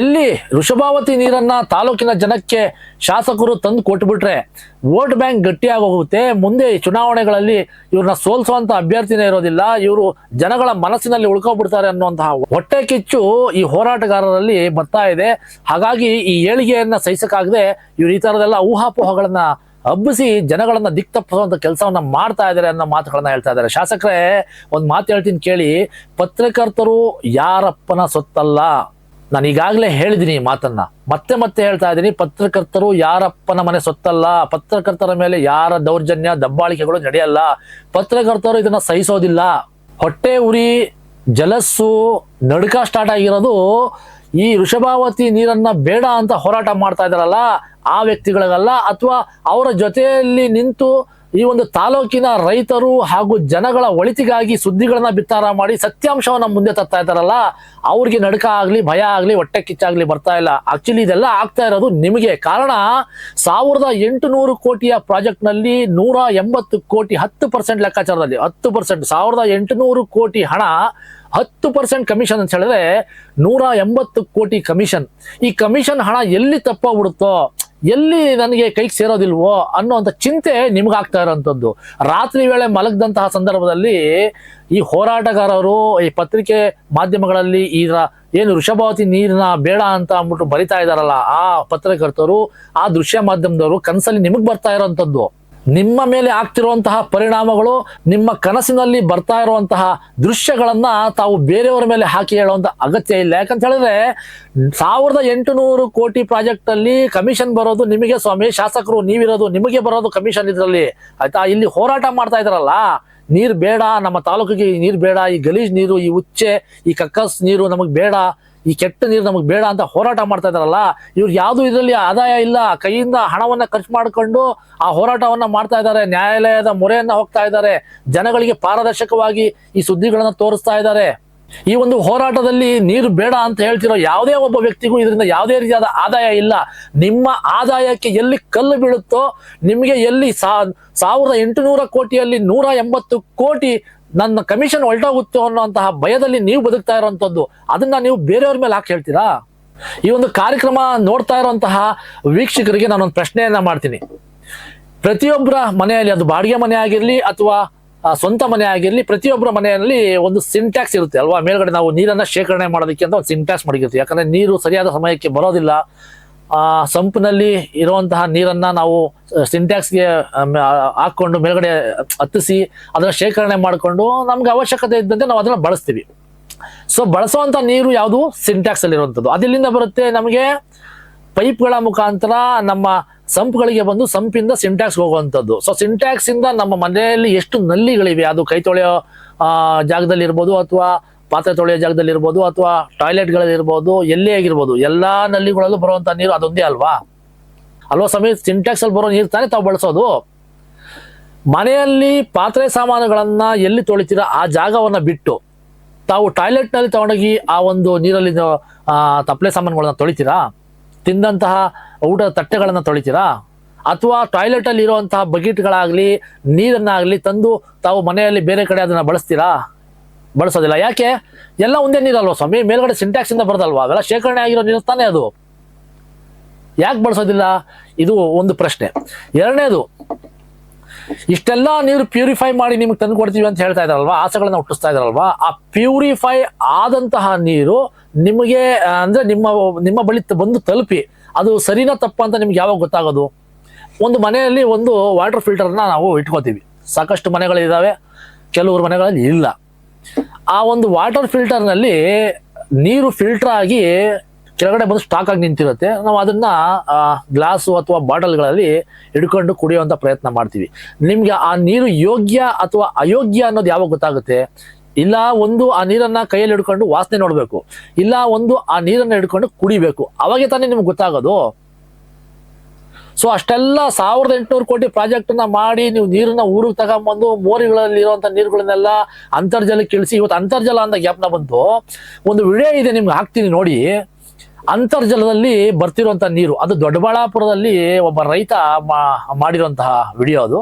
ಎಲ್ಲಿ ವೃಷಭಾವತಿ ನೀರನ್ನ ತಾಲೂಕಿನ ಜನಕ್ಕೆ ಶಾಸಕರು ತಂದು ಕೊಟ್ಬಿಟ್ರೆ ವೋಟ್ ಬ್ಯಾಂಕ್ ಗಟ್ಟಿಯಾಗಿ ಹೋಗುತ್ತೆ. ಮುಂದೆ ಚುನಾವಣೆಗಳಲ್ಲಿ ಇವ್ರನ್ನ ಸೋಲ್ಸುವಂತ ಅಭ್ಯರ್ಥಿನೇ ಇರೋದಿಲ್ಲ. ಇವರು ಜನಗಳ ಮನಸ್ಸಿನಲ್ಲಿ ಉಳ್ಕೊಬಿಡ್ತಾರೆ ಅನ್ನುವಂತಹ ಹೊಟ್ಟೆ ಕಿಚ್ಚು ಈ ಹೋರಾಟಗಾರರಲ್ಲಿ ಬರ್ತಾ ಇದೆ. ಹಾಗಾಗಿ ಈ ಏಳಿಗೆಯನ್ನ ಸಹಿಸಕ್ಕಾಗದೆ ಇವ್ರು ಈ ತರದೆಲ್ಲ ಊಹಾಪೋಹಗಳನ್ನ ಹಬ್ಬಿಸಿ ಜನಗಳನ್ನ ದಿಕ್ ತಪ್ಪಿಸುವಂತ ಕೆಲಸವನ್ನ ಮಾಡ್ತಾ ಇದ್ದಾರೆ ಅನ್ನೋ ಮಾತುಗಳನ್ನ ಹೇಳ್ತಾ ಇದ್ದಾರೆ. ಶಾಸಕರೇ, ಒಂದು ಮಾತು ಹೇಳ್ತೀನಿ ಕೇಳಿ. ಪತ್ರಕರ್ತರು ಯಾರಪ್ಪನ ಸೊತ್ತಲ್ಲ? ನಾನು ಈಗಾಗಲೇ ಹೇಳಿದ್ದೀನಿ ಮಾತನ್ನ. ಮತ್ತೆ ಮತ್ತೆ ಹೇಳ್ತಾ ಇದ್ದೀನಿ, ಪತ್ರಕರ್ತರು ಯಾರಪ್ಪನ ಮನೆ ಸೊತ್ತಲ್ಲ? ಪತ್ರಕರ್ತರ ಮೇಲೆ ಯಾರ ದೌರ್ಜನ್ಯ, ದಬ್ಬಾಳಿಕೆಗಳು ನಡೆಯಲ್ಲ? ಪತ್ರಕರ್ತರು ಇದನ್ನ ಸಹಿಸೋದಿಲ್ಲ. ಹೊಟ್ಟೆ ಉರಿ, ಜಲಸ್ಸು, ನಡುಕ ಸ್ಟಾರ್ಟ್ ಆಗಿರೋದು ಈ ವೃಷಭಾವತಿ ನೀರನ್ನ ಬೇಡ ಅಂತ ಹೋರಾಟ ಮಾಡ್ತಾ ಇದ್ದಾರಲ್ಲ ಆ ವ್ಯಕ್ತಿಗಳಿಗಲ್ಲ ಅಥವಾ ಅವರ ಜೊತೆಯಲ್ಲಿ ನಿಂತು ಈ ಒಂದು ತಾಲೂಕಿನ ರೈತರು ಹಾಗೂ ಜನಗಳ ಒಳಿತಿಗಾಗಿ ಸುದ್ದಿಗಳನ್ನ ಬಿತ್ತಾರ ಮಾಡಿ ಸತ್ಯಾಂಶವನ್ನ ಮುಂದೆ ತರ್ತಾ ಇದ್ದಾರಲ್ಲ, ಅವ್ರಿಗೆ ನಡುಕ ಆಗ್ಲಿ, ಭಯ ಆಗ್ಲಿ, ಹೊಟ್ಟೆ ಕಿಚ್ಚಾಗ್ಲಿ ಬರ್ತಾ ಇಲ್ಲ. ಆಕ್ಚುಲಿ ಇದೆಲ್ಲ ಆಗ್ತಾ ಇರೋದು ನಿಮಗೆ. ಕಾರಣ, ಸಾವಿರದ ಎಂಟುನೂರು ಕೋಟಿಯ ಪ್ರಾಜೆಕ್ಟ್ನಲ್ಲಿ ನೂರ ಎಂಬತ್ತು ಕೋಟಿ ಹತ್ತು ಪರ್ಸೆಂಟ್ ಲೆಕ್ಕಾಚಾರದಲ್ಲಿ. ಹತ್ತು ಪರ್ಸೆಂಟ್ ಸಾವಿರದ ಎಂಟುನೂರು ಕೋಟಿ ಹಣ, ಹತ್ತು ಪರ್ಸೆಂಟ್ ಕಮಿಷನ್ ಅಂತ ಹೇಳಿದ್ರೆ ನೂರ ಎಂಬತ್ತು ಕೋಟಿ ಕಮಿಷನ್ ಈ ಕಮಿಷನ್ ಹಣ ಎಲ್ಲಿ ತಪ್ಪೋಗ್ಬಿಡುತ್ತೋ ಎಲ್ಲಿ ನನಗೆ ಕೈಗೆ ಸೇರೋದಿಲ್ವೋ ಅನ್ನೋಂಥ ಚಿಂತೆ ನಿಮ್ಗಾಗ್ತಾ ಇರೋಂಥದ್ದು. ರಾತ್ರಿ ವೇಳೆ ಮಲಗದಂತಹ ಸಂದರ್ಭದಲ್ಲಿ ಈ ಹೋರಾಟಗಾರರು, ಈ ಪತ್ರಿಕೆ ಮಾಧ್ಯಮಗಳಲ್ಲಿ ಈ ರ- ಏನು ವೃಷಭಾವತಿ ನೀರಿನ ಬೇಡ ಅಂತ ಅಂದ್ಬಿಟ್ಟು ಬರಿತಾ ಇದಾರಲ್ಲ ಆ ಪತ್ರಕರ್ತರು, ಆ ದೃಶ್ಯ ಮಾಧ್ಯಮದವರು ಕನಸಲ್ಲಿ ನಿಮಗೆ ಬರ್ತಾ ಇರೋಂಥದ್ದು. ನಿಮ್ಮ ಮೇಲೆ ಆಗ್ತಿರುವಂತಹ ಪರಿಣಾಮಗಳು, ನಿಮ್ಮ ಕನಸಿನಲ್ಲಿ ಬರ್ತಾ ಇರುವಂತಹ ದೃಶ್ಯಗಳನ್ನ ತಾವು ಬೇರೆಯವರ ಮೇಲೆ ಹಾಕಿ ಹೇಳುವಂತ ಅಗತ್ಯ ಇಲ್ಲ. ಯಾಕಂತ ಹೇಳಿದ್ರೆ, ಸಾವಿರದ ಎಂಟುನೂರು ಕೋಟಿ ಪ್ರಾಜೆಕ್ಟ್ ಅಲ್ಲಿ ಕಮಿಷನ್ ಬರೋದು ನಿಮಗೆ ಸ್ವಾಮಿ, ಶಾಸಕರು ನೀವಿರೋದು ನಿಮಗೆ ಬರೋದು ಕಮಿಷನ್ ಇದರಲ್ಲಿ. ಆಯ್ತಾ? ಇಲ್ಲಿ ಹೋರಾಟ ಮಾಡ್ತಾ ಇದ್ದಾರಲ್ಲ ನೀರು ಬೇಡ, ನಮ್ಮ ತಾಲೂಕಿಗೆ ನೀರ್ ಬೇಡ, ಈ ಗಲೀಜ್ ನೀರು, ಈ ಉಚ್ಚೆ, ಈ ಕಕ್ಕಸ್ ನೀರು ನಮಗೆ ಬೇಡ. ಈ ಕೆಟ್ಟ ನೀರು ನಮಗೆ ಬೇಡ ಅಂತ ಹೋರಾಟ ಮಾಡ್ತಾ ಇದಾರಲ್ಲ ಇವ್ರು ಯಾವುದು ಇದರಲ್ಲಿ ಆದಾಯ ಇಲ್ಲ. ಕೈಯಿಂದ ಹಣವನ್ನ ಖರ್ಚು ಮಾಡ್ಕೊಂಡು ಆ ಹೋರಾಟವನ್ನ ಮಾಡ್ತಾ ಇದ್ದಾರೆ. ನ್ಯಾಯಾಲಯದ ಮೊರೆಯನ್ನ ಹೋಗ್ತಾ ಇದ್ದಾರೆ. ಜನಗಳಿಗೆ ಪಾರದರ್ಶಕವಾಗಿ ಈ ಸುದ್ದಿಗಳನ್ನ ತೋರಿಸ್ತಾ ಇದ್ದಾರೆ. ಈ ಒಂದು ಹೋರಾಟದಲ್ಲಿ ನೀರು ಬೇಡ ಅಂತ ಹೇಳ್ತಿರೋ ಯಾವುದೇ ಒಬ್ಬ ವ್ಯಕ್ತಿಗೂ ಇದರಿಂದ ಯಾವುದೇ ರೀತಿಯಾದ ಆದಾಯ ಇಲ್ಲ. ನಿಮ್ಮ ಆದಾಯಕ್ಕೆ ಎಲ್ಲಿ ಕಲ್ಲು ಬೀಳುತ್ತೋ, ನಿಮಗೆ ಎಲ್ಲಿ ಸಾವಿರದ ಎಂಟುನೂರ ಕೋಟಿಯಲ್ಲಿ ನೂರ ಎಂಬತ್ತು ಕೋಟಿ ನನ್ನ ಕಮಿಷನ್ ಹೊರಟೋಗುತ್ತೋ ಅನ್ನೋಂತಹ ಭಯದಲ್ಲಿ ನೀವು ಬದುಕ್ತಾ ಇರೋಂಥದ್ದು ಅದನ್ನ ನೀವು ಬೇರೆಯವ್ರ ಮೇಲೆ ಹಾಕಿ ಹೇಳ್ತೀರಾ? ಈ ಒಂದು ಕಾರ್ಯಕ್ರಮ ನೋಡ್ತಾ ಇರುವಂತಹ ವೀಕ್ಷಕರಿಗೆ ನಾನೊಂದು ಪ್ರಶ್ನೆಯನ್ನ ಮಾಡ್ತೀನಿ. ಪ್ರತಿಯೊಬ್ಬರ ಮನೆಯಲ್ಲಿ, ಅದು ಬಾಡಿಗೆ ಮನೆ ಆಗಿರಲಿ ಅಥವಾ ಸ್ವಂತ ಮನೆ ಆಗಿರಲಿ, ಪ್ರತಿಯೊಬ್ಬರ ಮನೆಯಲ್ಲಿ ಒಂದು ಸಿಂಟ್ಯಾಕ್ಸ್ ಇರುತ್ತೆ ಅಲ್ವಾ? ಮೇಲ್ಗಡೆ ನಾವು ನೀರನ್ನ ಶೇಖರಣೆ ಮಾಡೋದಕ್ಕೆ ಅಂತ ಒಂದು ಸಿಂಟ್ಯಾಕ್ಸ್ ಮಾಡಿರ್ತೀವಿ ಯಾಕಂದ್ರೆ ನೀರು ಸರಿಯಾದ ಸಮಯಕ್ಕೆ ಬರೋದಿಲ್ಲ. ಆ ಸಂಪಿನಲ್ಲಿ ಇರುವಂತಹ ನೀರನ್ನ ನಾವು ಸಿಂಟ್ಯಾಕ್ಸ್ಗೆ ಹಾಕೊಂಡು ಮೇಲ್ಗಡೆ ಹತ್ತಿಸಿ ಅದನ್ನ ಶೇಖರಣೆ ಮಾಡಿಕೊಂಡು ನಮ್ಗೆ ಅವಶ್ಯಕತೆ ಇದ್ದಂತೆ ನಾವು ಅದನ್ನ ಬಳಸ್ತೀವಿ. ಸೊ ಬಳಸುವಂತ ನೀರು ಯಾವುದು? ಸಿಂಟ್ಯಾಕ್ಸ್ ಅಲ್ಲಿ ಇರುವಂತದ್ದು ಅದಿಲ್ಲಿಂದ ಬರುತ್ತೆ ನಮಗೆ ಪೈಪ್ಗಳ ಮುಖಾಂತರ ನಮ್ಮ ಸಂಪ್ಗಳಿಗೆ ಬಂದು ಸಂಪಿಂದ ಸಿಂಟ್ಯಾಕ್ಸ್ ಹೋಗುವಂಥದ್ದು. ಸೊ ಸಿಂಟ್ಯಾಕ್ಸ್ ಇಂದ ನಮ್ಮ ಮನೆಯಲ್ಲಿ ಎಷ್ಟು ನಲ್ಲಿಗಳಿವೆ? ಅದು ಕೈ ತೊಳೆಯೋ ಜಾಗದಲ್ಲಿ ಇರ್ಬೋದು ಅಥವಾ ಪಾತ್ರೆ ತೊಳೆಯೋ ಜಾಗದಲ್ಲಿ ಇರ್ಬೋದು ಅಥವಾ ಟಾಯ್ಲೆಟ್ಗಳಲ್ಲಿ ಇರ್ಬೋದು, ಎಲ್ಲೇ ಆಗಿರ್ಬೋದು, ಎಲ್ಲ ನಲ್ಲಿಗಳಲ್ಲೂ ಬರುವಂತ ನೀರು ಅದೊಂದೇ ಅಲ್ವಾ? ಅಲ್ವಾ ಸಮಯ ಸಿಂಟ್ಯಾಕ್ಸ್ ಅಲ್ಲಿ ಬರೋ ನೀರು ತಾನೇ ತಾವು ಬಳಸೋದು. ಮನೆಯಲ್ಲಿ ಪಾತ್ರೆ ಸಾಮಾನುಗಳನ್ನು ಎಲ್ಲಿ ತೊಳಿತೀರ ಆ ಜಾಗವನ್ನ ಬಿಟ್ಟು, ತಾವು ಟಾಯ್ಲೆಟ್ನಲ್ಲಿ ತಗೊಂಡೋಗಿ ಆ ಒಂದು ನೀರಲ್ಲಿ ತಪ್ಪಲೆ ಸಾಮಾನುಗಳನ್ನ ತೊಳಿತೀರಾ? ತಿಂದಂತಹ ಊಟದ ತಟ್ಟೆಗಳನ್ನು ತೊಳಿತೀರಾ? ಅಥವಾ ಟಾಯ್ಲೆಟಲ್ಲಿ ಇರುವಂತಹ ಬಕೆಟ್ಗಳಾಗಲಿ, ನೀರನ್ನಾಗಲಿ ತಂದು ತಾವು ಮನೆಯಲ್ಲಿ ಬೇರೆ ಕಡೆ ಅದನ್ನು ಬಳಸ್ತೀರಾ? ಬಳಸೋದಿಲ್ಲ. ಯಾಕೆ? ಎಲ್ಲ ಒಂದೇ ನೀರಲ್ವ ಸ್ವಾಮಿ? ಮೇಲ್ಗಡೆ ಸಿಂಟ್ಯಾಕ್ಸ್ ಇಂದ ಬರೋದಲ್ವಾ? ಅವೆಲ್ಲ ಶೇಖರಣೆ ಆಗಿರೋ ನೀರು ತಾನೇ ಅದು. ಯಾಕೆ ಬಳಸೋದಿಲ್ಲ? ಇದು ಒಂದು ಪ್ರಶ್ನೆ. ಎರಡನೇದು, ಇಷ್ಟೆಲ್ಲ ನೀರು ಪ್ಯೂರಿಫೈ ಮಾಡಿ ನಿಮ್ಗೆ ತಂದು ಕೊಡ್ತೀವಿ ಅಂತ ಹೇಳ್ತಾ ಇದಾರಲ್ವಾ? ಆಸೆಗಳನ್ನ ಹುಟ್ಟಿಸ್ತಾ ಇದಾರಲ್ವಾ? ಆ ಪ್ಯೂರಿಫೈ ಆದಂತಹ ನೀರು ನಿಮಗೆ ಅಂದ್ರೆ ನಿಮ್ಮ ನಿಮ್ಮ ಬಳಿ ಬಂದು ತಲುಪಿ ಅದು ಸರಿನಾ ತಪ್ಪ ಅಂತ ನಿಮ್ಗೆ ಯಾವಾಗ ಗೊತ್ತಾಗೋದು? ಒಂದು ಮನೆಯಲ್ಲಿ ಒಂದು ವಾಟರ್ ಫಿಲ್ಟರ್ನ ನಾವು ಇಟ್ಕೋತೀವಿ. ಸಾಕಷ್ಟು ಮನೆಗಳಿದ್ದಾವೆ, ಕೆಲವರು ಮನೆಗಳಲ್ಲಿ ಇಲ್ಲ. ಆ ಒಂದು ವಾಟರ್ ಫಿಲ್ಟರ್ನಲ್ಲಿ ನೀರು ಫಿಲ್ಟರ್ ಆಗಿ ಕೆಳಗಡೆ ಬಂದು ಸ್ಟಾಕ್ ಆಗಿ ನಿಂತಿರುತ್ತೆ. ನಾವು ಅದನ್ನ ಗ್ಲಾಸು ಅಥವಾ ಬಾಟಲ್ಗಳಲ್ಲಿ ಹಿಡ್ಕೊಂಡು ಕುಡಿಯುವಂತ ಪ್ರಯತ್ನ ಮಾಡ್ತೀವಿ. ನಿಮ್ಗೆ ಆ ನೀರು ಯೋಗ್ಯ ಅಥವಾ ಅಯೋಗ್ಯ ಅನ್ನೋದು ಯಾವಾಗ ಗೊತ್ತಾಗುತ್ತೆ? ಇಲ್ಲ ಒಂದು ಆ ನೀರನ್ನ ಕೈಯಲ್ಲಿ ಹಿಡ್ಕೊಂಡು ವಾಸನೆ ನೋಡಬೇಕು. ಇಲ್ಲ ಒಂದು ಆ ನೀರನ್ನ ಹಿಡ್ಕೊಂಡು ಕುಡಿಬೇಕು. ಅವಾಗೆ ತಾನೇ ನಿಮ್ಗೆ ಗೊತ್ತಾಗೋದು? ಸೊ ಅಷ್ಟೆಲ್ಲ ಸಾವಿರದ ಎಂಟುನೂರು ಕೋಟಿ ಪ್ರಾಜೆಕ್ಟ್ನ ಮಾಡಿ ನೀವು ನೀರನ್ನ ಊರಿಗೆ ತಗೊಂಬಂದು ಮೋರಿಗಳಲ್ಲಿ ಇರುವಂತ ನೀರುಗಳನ್ನೆಲ್ಲ ಅಂತರ್ಜಲಕ್ಕೆ ಇಳಿಸಿ ಇವತ್ತು ಅಂತರ್ಜಲ ಅಂತ ಜ್ಞಾಪನ ಬಂತು. ಒಂದು ವಿಡಿಯೋ ಇದೆ ನಿಮ್ಗೆ ಹಾಕ್ತೀನಿ ನೋಡಿ. ಅಂತರ್ಜಲದಲ್ಲಿ ಬರ್ತಿರುವಂಥ ನೀರು, ಅದು ದೊಡ್ಡಬಳ್ಳಾಪುರದಲ್ಲಿ ಒಬ್ಬ ರೈತ ಮಾಡಿರುವಂತಹ ವಿಡಿಯೋ ಅದು.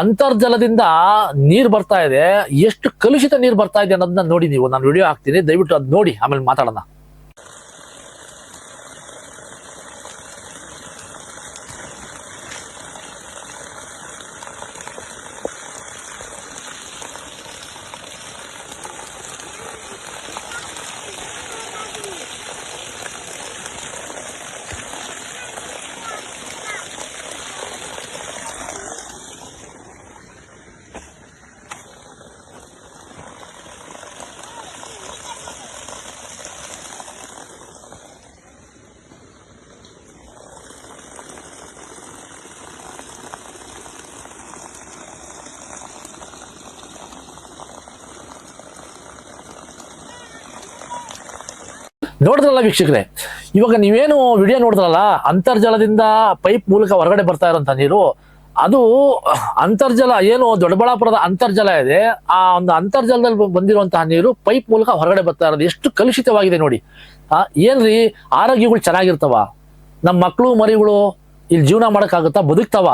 ಅಂತರ್ಜಲದಿಂದ ನೀರು ಬರ್ತಾ ಇದೆ. ಎಷ್ಟು ಕಲುಷಿತ ನೀರು ಬರ್ತಾ ಇದೆ ಅನ್ನೋದನ್ನ ನೋಡಿ ನೀವು. ನಾನು ವಿಡಿಯೋ ಹಾಕ್ತೀನಿ, ದಯವಿಟ್ಟು ಅದು ನೋಡಿ, ಆಮೇಲೆ ಮಾತಾಡೋಣ. ನೋಡಿದ್ರಲ್ಲ ವೀಕ್ಷಕರೇ? ಇವಾಗ ನೀವೇನು ವಿಡಿಯೋ ನೋಡಿದ್ರಲ್ಲ, ಅಂತರ್ಜಲದಿಂದ ಪೈಪ್ ಮೂಲಕ ಹೊರಗಡೆ ಬರ್ತಾ ಇರೋಂಥ ನೀರು, ಅದು ಅಂತರ್ಜಲ, ಏನು ದೊಡ್ಡಬಳ್ಳಾಪುರದ ಅಂತರ್ಜಲ ಇದೆ, ಆ ಒಂದು ಅಂತರ್ಜಲದಲ್ಲಿ ಬಂದಿರುವಂತಹ ನೀರು ಪೈಪ್ ಮೂಲಕ ಹೊರಗಡೆ ಬರ್ತಾ ಇರೋದು. ಎಷ್ಟು ಕಲುಷಿತವಾಗಿದೆ ನೋಡಿ. ಆ, ಏನ್ರಿ? ಆರೋಗ್ಯಗಳು ಚೆನ್ನಾಗಿರ್ತವ. ನಮ್ಮ ಮಕ್ಕಳು ಮರಿಗಳು, ಇಲ್ಲಿ ಜೀವನ ಮಾಡೋಕ್ಕಾಗುತ್ತಾ? ಬದುಕ್ತಾವ.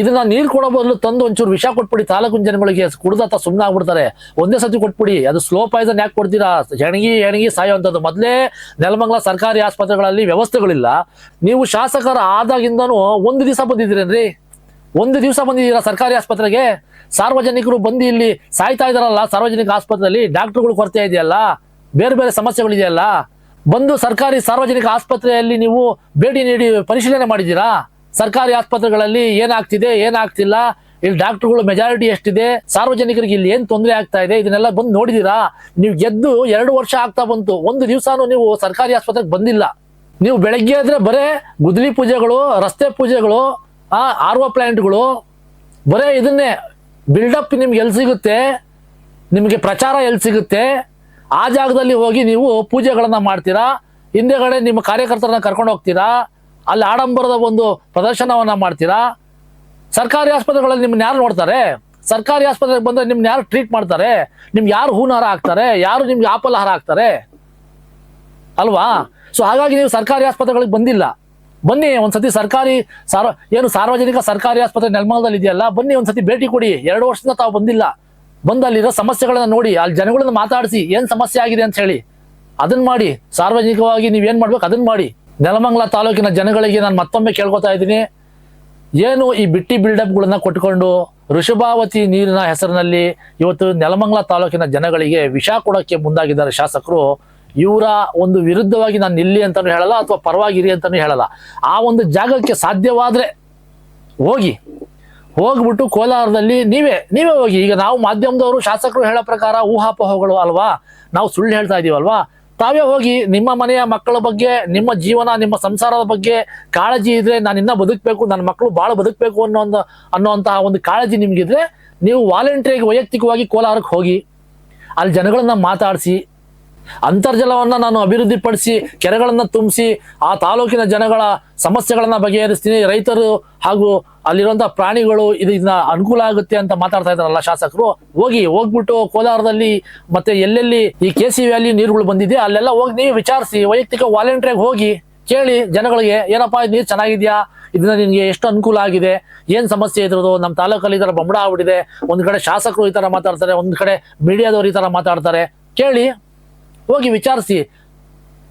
ಇದನ್ನ ನೀರು ಕೊಡೋ ಬದಲು ತಂದು ಒಂಚೂರು ವಿಷ ಕೊಟ್ಬಿಡಿ ತಾಲೂಕು ಜನಗಳಿಗೆ ಕುಡ್ದಾತ ಸುಮ್ಮನೆ ಆಗ್ಬಿಡ್ತಾರೆ ಒಂದೇ ಸತಿ ಕೊಟ್ಬಿಡಿ, ಅದು ಸ್ಲೋ ಪಾಯ್ಸನ್ ಯಾಕೆ ಕೊಡ್ತೀರಾ? ಹೆಣಗಿ ಹೆಣಗಿ ಸಾಯೋವಂಥದ್ದು. ಮೊದಲೇ ನೆಲಮಂಗಲ ಸರ್ಕಾರಿ ಆಸ್ಪತ್ರೆಗಳಲ್ಲಿ ವ್ಯವಸ್ಥೆಗಳಿಲ್ಲ. ನೀವು ಶಾಸಕರ ಆದಾಗಿಂದನು ಒಂದು ದಿವಸ ಬಂದಿದ್ದೀರೇನ್ರಿ? ಒಂದು ದಿವಸ ಬಂದಿದ್ದೀರಾ ಸರ್ಕಾರಿ ಆಸ್ಪತ್ರೆಗೆ? ಸಾರ್ವಜನಿಕರು ಬಂದು ಇಲ್ಲಿ ಸಾಯ್ತಾ ಇದಾರಲ್ಲ ಸಾರ್ವಜನಿಕ ಆಸ್ಪತ್ರೆಯಲ್ಲಿ ಡಾಕ್ಟರ್ಗಳು ಕೊರತೆ ಇದೆಯಲ್ಲ? ಬೇರೆ ಬೇರೆ ಸಮಸ್ಯೆಗಳಿದೆಯಲ್ಲ ಬಂದು ಸರ್ಕಾರಿ, ಸಾರ್ವಜನಿಕ ಆಸ್ಪತ್ರೆಯಲ್ಲಿ ನೀವು ಭೇಟಿ ನೀಡಿ ಪರಿಶೀಲನೆ ಮಾಡಿದ್ದೀರಾ? ಸರ್ಕಾರಿ ಆಸ್ಪತ್ರೆಗಳಲ್ಲಿ ಏನಾಗ್ತಿದೆ, ಏನಾಗ್ತಿಲ್ಲ, ಇಲ್ಲಿ ಡಾಕ್ಟರ್ಗಳು ಮೆಜಾರಿಟಿ ಎಷ್ಟಿದೆ, ಸಾರ್ವಜನಿಕರಿಗೆ ಇಲ್ಲಿ ಏನು ತೊಂದರೆ ಆಗ್ತಾ ಇದೆ, ಇದನ್ನೆಲ್ಲ ಬಂದು ನೋಡಿದೀರಾ? ನೀವು ಗೆದ್ದು ಎರಡು ವರ್ಷ ಆಗ್ತಾ ಬಂತು, ಒಂದು ದಿವಸನೂ ನೀವು ಸರ್ಕಾರಿ ಆಸ್ಪತ್ರೆಗೆ ಬಂದಿಲ್ಲ. ನೀವು ಬೆಳಗ್ಗೆ ಆದ್ರೆ ಬರೇ ಗುದ್ಲಿ ಪೂಜೆಗಳು, ರಸ್ತೆ ಪೂಜೆಗಳು, ಆ ಒ ಪ್ಲಾಂಟ್ಗಳು, ಬರೇ ಇದನ್ನೇ ಬಿಲ್ಡಪ್ ನಿಮ್ಗೆ ಎಲ್ಲಿ ಸಿಗುತ್ತೆ, ನಿಮಗೆ ಪ್ರಚಾರ ಎಲ್ಲಿ ಸಿಗುತ್ತೆ, ಆ ಜಾಗದಲ್ಲಿ ಹೋಗಿ ನೀವು ಪೂಜೆಗಳನ್ನು ಮಾಡ್ತೀರಾ? ಹಿಂದೆಗಡೆ ನಿಮ್ಮ ಕಾರ್ಯಕರ್ತರನ್ನ ಕರ್ಕೊಂಡು ಹೋಗ್ತೀರಾ? ಅಲ್ಲಿ ಆಡಂಬರದ ಒಂದು ಪ್ರದರ್ಶನವನ್ನ ಮಾಡ್ತೀರಾ? ಸರ್ಕಾರಿ ಆಸ್ಪತ್ರೆಗಳಲ್ಲಿ ನಿಮ್ಮನ್ನ ಯಾರು ನೋಡ್ತಾರೆ? ಸರ್ಕಾರಿ ಆಸ್ಪತ್ರೆಗೆ ಬಂದ್ರೆ ನಿಮ್ನ ಯಾರು ಟ್ರೀಟ್ ಮಾಡ್ತಾರೆ? ನಿಮ್ಗೆ ಯಾರು ಹೂನಾರ ಹಾಕ್ತಾರೆ? ಯಾರು ನಿಮ್ಗೆ ಆಪಲಹಾರ ಹಾಕ್ತಾರೆ? ಅಲ್ವಾ? ಸೊ ಹಾಗಾಗಿ ನೀವು ಸರ್ಕಾರಿ ಆಸ್ಪತ್ರೆಗಳಿಗೆ ಬಂದಿಲ್ಲ. ಬನ್ನಿ ಒಂದ್ಸತಿ ಸರ್ಕಾರಿ ಸಾರ್ವ, ಏನು ಸಾರ್ವಜನಿಕ ಸರ್ಕಾರಿ ಆಸ್ಪತ್ರೆ ನೆಲಮಂಗಲದಲ್ಲಿ ಇದೆಯಲ್ಲ, ಬನ್ನಿ ಒಂದ್ಸತಿ ಭೇಟಿ ಕೊಡಿ. ಎರಡು ವರ್ಷದಿಂದ ತಾವು ಬಂದಿಲ್ಲ. ಬಂದು ಅಲ್ಲಿರೋ ಸಮಸ್ಯೆಗಳನ್ನ ನೋಡಿ, ಅಲ್ಲಿ ಜನಗಳನ್ನ ಮಾತಾಡಿಸಿ ಏನ್ ಸಮಸ್ಯೆ ಆಗಿದೆ ಅಂತ ಹೇಳಿ. ಅದನ್ನ ಮಾಡಿ, ಸಾರ್ವಜನಿಕವಾಗಿ ನೀವೇನ್ ಮಾಡ್ಬೇಕು ಅದನ್ನ ಮಾಡಿ. ನೆಲಮಂಗಲ ತಾಲೂಕಿನ ಜನಗಳಿಗೆ ನಾನು ಮತ್ತೊಮ್ಮೆ ಕೇಳ್ಕೊತಾ ಇದ್ದೀನಿ. ಏನು ಈ ಬಿಟ್ಟಿ ಬಿಲ್ಡಪ್ಗಳನ್ನ ಕೊಟ್ಟುಕೊಂಡು ಋಷಭಾವತಿ ನೀರಿನ ಹೆಸರಿನಲ್ಲಿ ಇವತ್ತು ನೆಲಮಂಗಲ ತಾಲೂಕಿನ ಜನಗಳಿಗೆ ವಿಷ ಕೊಡೋಕ್ಕೆ ಮುಂದಾಗಿದ್ದಾರೆ ಶಾಸಕರು. ಇವರ ಒಂದು ವಿರುದ್ಧವಾಗಿ ನಾನು ನಿಲ್ಲಿ ಅಂತಲೂ ಹೇಳಲ್ಲ, ಅಥವಾ ಪರವಾಗಿರಿ ಅಂತಲೂ ಹೇಳಲ್ಲ. ಆ ಒಂದು ಜಾಗಕ್ಕೆ ಸಾಧ್ಯವಾದ್ರೆ ಹೋಗಿ. ಹೋಗ್ಬಿಟ್ಟು ಕೋಲಾರದಲ್ಲಿ ನೀವೇ ನೀವೇ ಹೋಗಿ. ಈಗ ನಾವು ಮಾಧ್ಯಮದವರು, ಶಾಸಕರು ಹೇಳೋ ಪ್ರಕಾರ ಊಹಾಪೋಹಗಳು ಅಲ್ವಾ? ನಾವು ಸುಳ್ಳು ಹೇಳ್ತಾ ಇದೀವಲ್ವಾ? ತಾವೇ ಹೋಗಿ ನಿಮ್ಮ ಮನೆಯ ಮಕ್ಕಳ ಬಗ್ಗೆ, ನಿಮ್ಮ ಜೀವನ, ನಿಮ್ಮ ಸಂಸಾರದ ಬಗ್ಗೆ ಕಾಳಜಿ ಇದ್ರೆ ನಾನು ಇನ್ನ ಬದುಕಬೇಕು ನನ್ನ ಮಕ್ಕಳು ಭಾಳ ಬದುಕಬೇಕು ಅನ್ನೋ ಒಂದು ಅನ್ನೋಂತಹ ಒಂದು ಕಾಳಜಿ ನಿಮಗಿದ್ರೆ ನೀವು ವಾಲಂಟ್ರಿಯಾಗಿ ವೈಯಕ್ತಿಕವಾಗಿ ಕೋಲಾರಕ್ಕೆ ಹೋಗಿ, ಅಲ್ಲಿ ಜನಗಳನ್ನ ಮಾತಾಡಿಸಿ, ಅಂತರ್ಜಲವನ್ನ ನಾನು ಅಭಿವೃದ್ಧಿಪಡಿಸಿ, ಕೆರೆಗಳನ್ನ ತುಂಬಿಸಿ, ಆ ತಾಲೂಕಿನ ಜನಗಳ ಸಮಸ್ಯೆಗಳನ್ನ ಬಗೆಹರಿಸ್ತೀನಿ, ರೈತರು ಹಾಗೂ ಅಲ್ಲಿರುವಂತಹ ಪ್ರಾಣಿಗಳು ಇದನ್ನ ಅನುಕೂಲ ಆಗುತ್ತೆ ಅಂತ ಮಾತಾಡ್ತಾ ಇದ್ದಾರಲ್ಲ ಶಾಸಕರು. ಹೋಗಿ ಹೋಗ್ಬಿಟ್ಟು ಕೋಲಾರದಲ್ಲಿ ಮತ್ತೆ ಎಲ್ಲೆಲ್ಲಿ ಈ ಕೆ ಸಿ ವ್ಯಾಲಿ ನೀರುಗಳು ಬಂದಿದೆ, ಅಲ್ಲೆಲ್ಲ ಹೋಗಿ ನೀವು ವಿಚಾರಿಸಿ, ವೈಯಕ್ತಿಕ ವಾಲಂಟಿಯರ್ ಹೋಗಿ ಕೇಳಿ ಜನಗಳಿಗೆ, ಏನಪ್ಪಾ ನೀರು ಚೆನ್ನಾಗಿದ್ಯಾ? ಇದನ್ನ ನಿನ್ಗೆ ಎಷ್ಟು ಅನುಕೂಲ ಆಗಿದೆ? ಏನ್ ಸಮಸ್ಯೆ ಇದ್ರದು ನಮ್ಮ ತಾಲೂಕಲ್ಲಿ ಈ ತರ ಬೊಂಬಡ ಆಗ್ಬಿಟ್ಟಿದೆ. ಒಂದ್ ಕಡೆ ಶಾಸಕರು ಈ ತರ ಮಾತಾಡ್ತಾರೆ, ಒಂದ್ ಕಡೆ ಮೀಡಿಯಾದವ್ರು ಈ ತರ ಮಾತಾಡ್ತಾರೆ. ಕೇಳಿ, ಹೋಗಿ ವಿಚಾರಿಸಿ.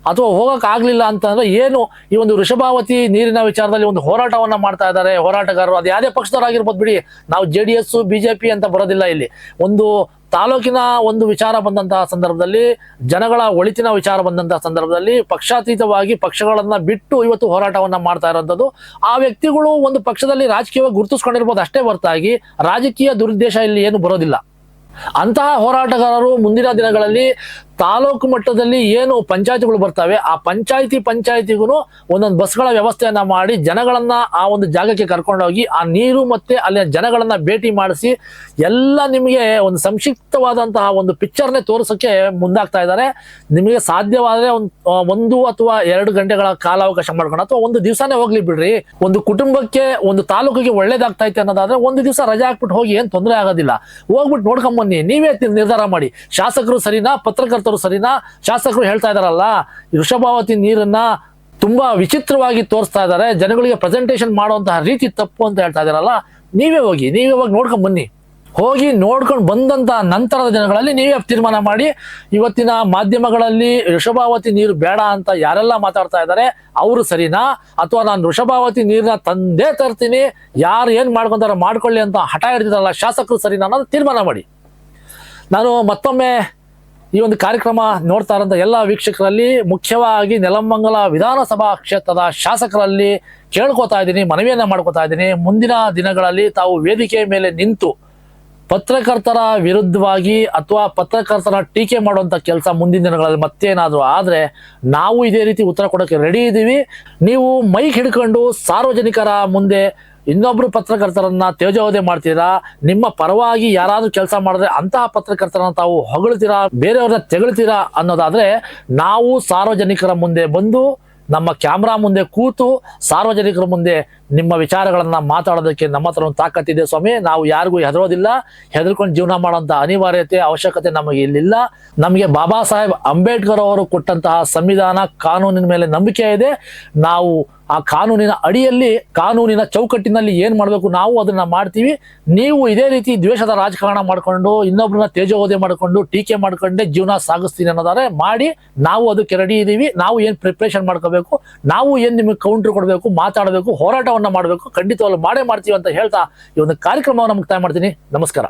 ಅಥವಾ ಹೋಗೋಕ್ಕಾಗಲಿಲ್ಲ ಅಂತಂದರೆ ಏನು ಈ ಒಂದು ವೃಷಭಾವತಿ ನೀರಿನ ವಿಚಾರದಲ್ಲಿ ಒಂದು ಹೋರಾಟವನ್ನ ಮಾಡ್ತಾ ಇದ್ದಾರೆ, ಹೋರಾಟಗಾರರು. ಅದು ಯಾವುದೇ ಪಕ್ಷದವರಾಗಿರ್ಬೋದು ಬಿಡಿ. ನಾವು ಜೆ ಡಿ ಎಸ್ ಬಿಜೆಪಿ ಅಂತ ಬರೋದಿಲ್ಲ ಇಲ್ಲಿ. ಒಂದು ತಾಲೂಕಿನ ಒಂದು ವಿಚಾರ ಬಂದಂತಹ ಸಂದರ್ಭದಲ್ಲಿ, ಜನಗಳ ಒಳಿತಿನ ವಿಚಾರ ಬಂದಂತಹ ಸಂದರ್ಭದಲ್ಲಿ ಪಕ್ಷಾತೀತವಾಗಿ ಪಕ್ಷಗಳನ್ನ ಬಿಟ್ಟು ಇವತ್ತು ಹೋರಾಟವನ್ನ ಮಾಡ್ತಾ ಇರೋಂಥದ್ದು. ಆ ವ್ಯಕ್ತಿಗಳು ಒಂದು ಪಕ್ಷದಲ್ಲಿ ರಾಜಕೀಯವಾಗಿ ಗುರುತಿಸ್ಕೊಂಡಿರ್ಬೋದು ಅಷ್ಟೇ ಹೊರತಾಗಿ ರಾಜಕೀಯ ದುರುದ್ದೇಶ ಇಲ್ಲಿ ಏನು ಬರೋದಿಲ್ಲ. ಅಂತಹ ಹೋರಾಟಗಾರರು ಮುಂದಿನ ದಿನಗಳಲ್ಲಿ ತಾಲೂಕು ಮಟ್ಟದಲ್ಲಿ ಏನು ಪಂಚಾಯತಿಗಳು ಬರ್ತವೆ, ಆ ಪಂಚಾಯತಿ ಪಂಚಾಯತಿಗೂ ಒಂದೊಂದು ಬಸ್ಗಳ ವ್ಯವಸ್ಥೆಯನ್ನ ಮಾಡಿ ಜನಗಳನ್ನ ಆ ಒಂದು ಜಾಗಕ್ಕೆ ಕರ್ಕೊಂಡೋಗಿ ಆ ನೀರು ಮತ್ತೆ ಅಲ್ಲಿನ ಜನಗಳನ್ನ ಭೇಟಿ ಮಾಡಿಸಿ ಎಲ್ಲ ನಿಮಗೆ ಒಂದು ಸಂಕ್ಷಿಪ್ತವಾದಂತಹ ಒಂದು ಪಿಕ್ಚರ್ನೇ ತೋರಿಸೋಕ್ಕೆ ಮುಂದಾಗ್ತಾ ಇದ್ದಾರೆ. ನಿಮಗೆ ಸಾಧ್ಯವಾದರೆ ಒಂದು ಅಥವಾ ಎರಡು ಗಂಟೆಗಳ ಕಾಲಾವಕಾಶ ಮಾಡ್ಕೊಂಡು ಅಥವಾ ಒಂದು ದಿವಸನೇ ಹೋಗ್ಲಿ ಬಿಡ್ರಿ. ಒಂದು ಕುಟುಂಬಕ್ಕೆ ಒಂದು ತಾಲೂಕಿಗೆ ಒಳ್ಳೇದಾಗ್ತೈತೆ ಅನ್ನೋದಾದ್ರೆ ಒಂದು ದಿವಸ ರಜೆ ಹಾಕ್ಬಿಟ್ಟು ಹೋಗಿ ಏನ್ ತೊಂದರೆ ಆಗೋದಿಲ್ಲ. ಹೋಗ್ಬಿಟ್ಟು ನೋಡ್ಕೊಂಬನ್ನಿ ನೀವೇ ನಿರ್ಧಾರ ಮಾಡಿ. ಶಾಸಕರು ಸರಿನಾ, ಪತ್ರಕರ್ತರು ಸರಿನಾ? ಶಾಸಕರು ಹೇಳ್ತಾ ಇದಾರಲ್ಲ ಋಷಭಾವತಿ ನೀರನ್ನ ತುಂಬಾ ವಿಚಿತ್ರವಾಗಿ ತೋರಿಸ್ತಾ ಇದ್ದಾರೆ ಜನಗಳಿಗೆ ಪ್ರೆಸೆಂಟೇಷನ್ ಮಾಡುವಂತಹ ರೀತಿ ತಪ್ಪು ಅಂತ ಹೇಳ್ತಾ ಇದಾರಲ್ಲ, ನೀವೇ ಹೋಗಿ ನೀವೇ ಹೋಗಿ ನೋಡ್ಕೊಂಡ್ ಬನ್ನಿ. ಹೋಗಿ ನೋಡ್ಕೊಂಡು ಬಂದಂತ ನಂತರದ ದಿನಗಳಲ್ಲಿ ನೀವೇ ತೀರ್ಮಾನ ಮಾಡಿ, ಇವತ್ತಿನ ಮಾಧ್ಯಮಗಳಲ್ಲಿ ವೃಷಭಾವತಿ ನೀರು ಬೇಡ ಅಂತ ಯಾರೆಲ್ಲ ಮಾತಾಡ್ತಾ ಇದ್ದಾರೆ ಅವರು ಸರಿನಾ? ಅಥವಾ ನಾನು ವೃಷಭಾವತಿ ನೀರನ್ನ ತಂದೇ ತರ್ತೀನಿ, ಯಾರು ಏನ್ ಮಾಡ್ಕೊಂತಾರ ಮಾಡ್ಕೊಳ್ಳಿ ಅಂತ ಹಠ ಇರ್ತಿದಾರಲ್ಲ ಶಾಸಕರು ಸರಿನಾ ಅನ್ನೋದು ತೀರ್ಮಾನ ಮಾಡಿ. ನಾನು ಮತ್ತೊಮ್ಮೆ ಈ ಒಂದು ಕಾರ್ಯಕ್ರಮ ನೋಡ್ತಾ ಇರೋಂಥ ಎಲ್ಲ ವೀಕ್ಷಕರಲ್ಲಿ ಮುಖ್ಯವಾಗಿ ನೆಲಮಂಗಲ ವಿಧಾನಸಭಾ ಕ್ಷೇತ್ರದ ಶಾಸಕರಲ್ಲಿ ಕೇಳ್ಕೊತಾ ಇದ್ದೀನಿ, ಮನವಿಯನ್ನು ಮಾಡ್ಕೊತಾ ಇದ್ದೀನಿ. ಮುಂದಿನ ದಿನಗಳಲ್ಲಿ ತಾವು ವೇದಿಕೆ ಮೇಲೆ ನಿಂತು ಪತ್ರಕರ್ತರ ವಿರುದ್ಧವಾಗಿ ಅಥವಾ ಪತ್ರಕರ್ತರ ಟೀಕೆ ಮಾಡುವಂಥ ಕೆಲಸ ಮುಂದಿನ ದಿನಗಳಲ್ಲಿ ಮತ್ತೇನಾದರೂ ಆದರೆ ನಾವು ಇದೇ ರೀತಿ ಉತ್ತರ ಕೊಡೋಕ್ಕೆ ರೆಡಿ ಇದ್ದೀವಿ ನೀವು ಮೈಕ್ ಹಿಡ್ಕೊಂಡು ಸಾರ್ವಜನಿಕರ ಮುಂದೆ ಇನ್ನೊಬ್ರು ಪತ್ರಕರ್ತರನ್ನ ತೇಜೋವಧೆ ಮಾಡ್ತೀರಾ? ನಿಮ್ಮ ಪರವಾಗಿ ಯಾರಾದ್ರೂ ಕೆಲಸ ಮಾಡಿದ್ರೆ ಅಂತಹ ಪತ್ರಕರ್ತರನ್ನ ತಾವು ಹೊಗಳ್ತೀರಾ? ಬೇರೆಯವ್ರನ್ನ ತೆಗಳ್ತೀರಾ ಅನ್ನೋದಾದ್ರೆ ನಾವು ಸಾರ್ವಜನಿಕರ ಮುಂದೆ ಬಂದು ನಮ್ಮ ಕ್ಯಾಮ್ರಾ ಮುಂದೆ ಕೂತು ಸಾರ್ವಜನಿಕರ ಮುಂದೆ ನಿಮ್ಮ ವಿಚಾರಗಳನ್ನ ಮಾತಾಡೋದಕ್ಕೆ ನಮ್ಮ ಹತ್ರ ಒಂದು ತಾಕತ್ತಿದೆ ಸ್ವಾಮಿ. ನಾವು ಯಾರಿಗೂ ಹೆದರೋದಿಲ್ಲ. ಹೆದರ್ಕೊಂಡು ಜೀವನ ಮಾಡೋಂಥ ಅನಿವಾರ್ಯತೆ, ಅವಶ್ಯಕತೆ ನಮಗೆ ಇಲ್ಲಿಲ್ಲ. ನಮಗೆ ಬಾಬಾ ಸಾಹೇಬ್ ಅಂಬೇಡ್ಕರ್ ಅವರು ಕೊಟ್ಟಂತಹ ಸಂವಿಧಾನ, ಕಾನೂನಿನ ಮೇಲೆ ನಂಬಿಕೆ ಇದೆ. ನಾವು ಆ ಕಾನೂನಿನ ಅಡಿಯಲ್ಲಿ, ಕಾನೂನಿನ ಚೌಕಟ್ಟಿನಲ್ಲಿ ಏನು ಮಾಡಬೇಕು ನಾವು ಅದನ್ನ ಮಾಡ್ತೀವಿ. ನೀವು ಇದೇ ರೀತಿ ದ್ವೇಷದ ರಾಜಕಾರಣ ಮಾಡ್ಕೊಂಡು, ಇನ್ನೊಬ್ರನ್ನ ತೇಜೋವಧೆ ಮಾಡ್ಕೊಂಡು, ಟೀಕೆ ಮಾಡ್ಕೊಂಡೆ ಜೀವನ ಸಾಗಿಸ್ತೀನಿ ಅನ್ನೋದಾದ್ರೆ ಮಾಡಿ. ನಾವು ಅದಕ್ಕೆ ರೆಡಿ ಇದೀವಿ. ನಾವು ಏನು ಪ್ರಿಪ್ರೇಷನ್ ಮಾಡ್ಕೋಬೇಕು, ನಾವು ಏನು ನಿಮಗೆ ಕೌಂಟರ್ ಕೊಡಬೇಕು, ಮಾತಾಡಬೇಕು, ಹೋರಾಟವನ್ನ ಮಾಡಬೇಕು ಖಂಡಿತವಾಗ್ಲೂ ಮಾಡೇ ಮಾಡ್ತೀವಿ ಅಂತ ಹೇಳ್ತಾ ಈ ಒಂದು ಕಾರ್ಯಕ್ರಮವನ್ನು ಮುಕ್ತಾಯ ಮಾಡ್ತೀನಿ. ನಮಸ್ಕಾರ.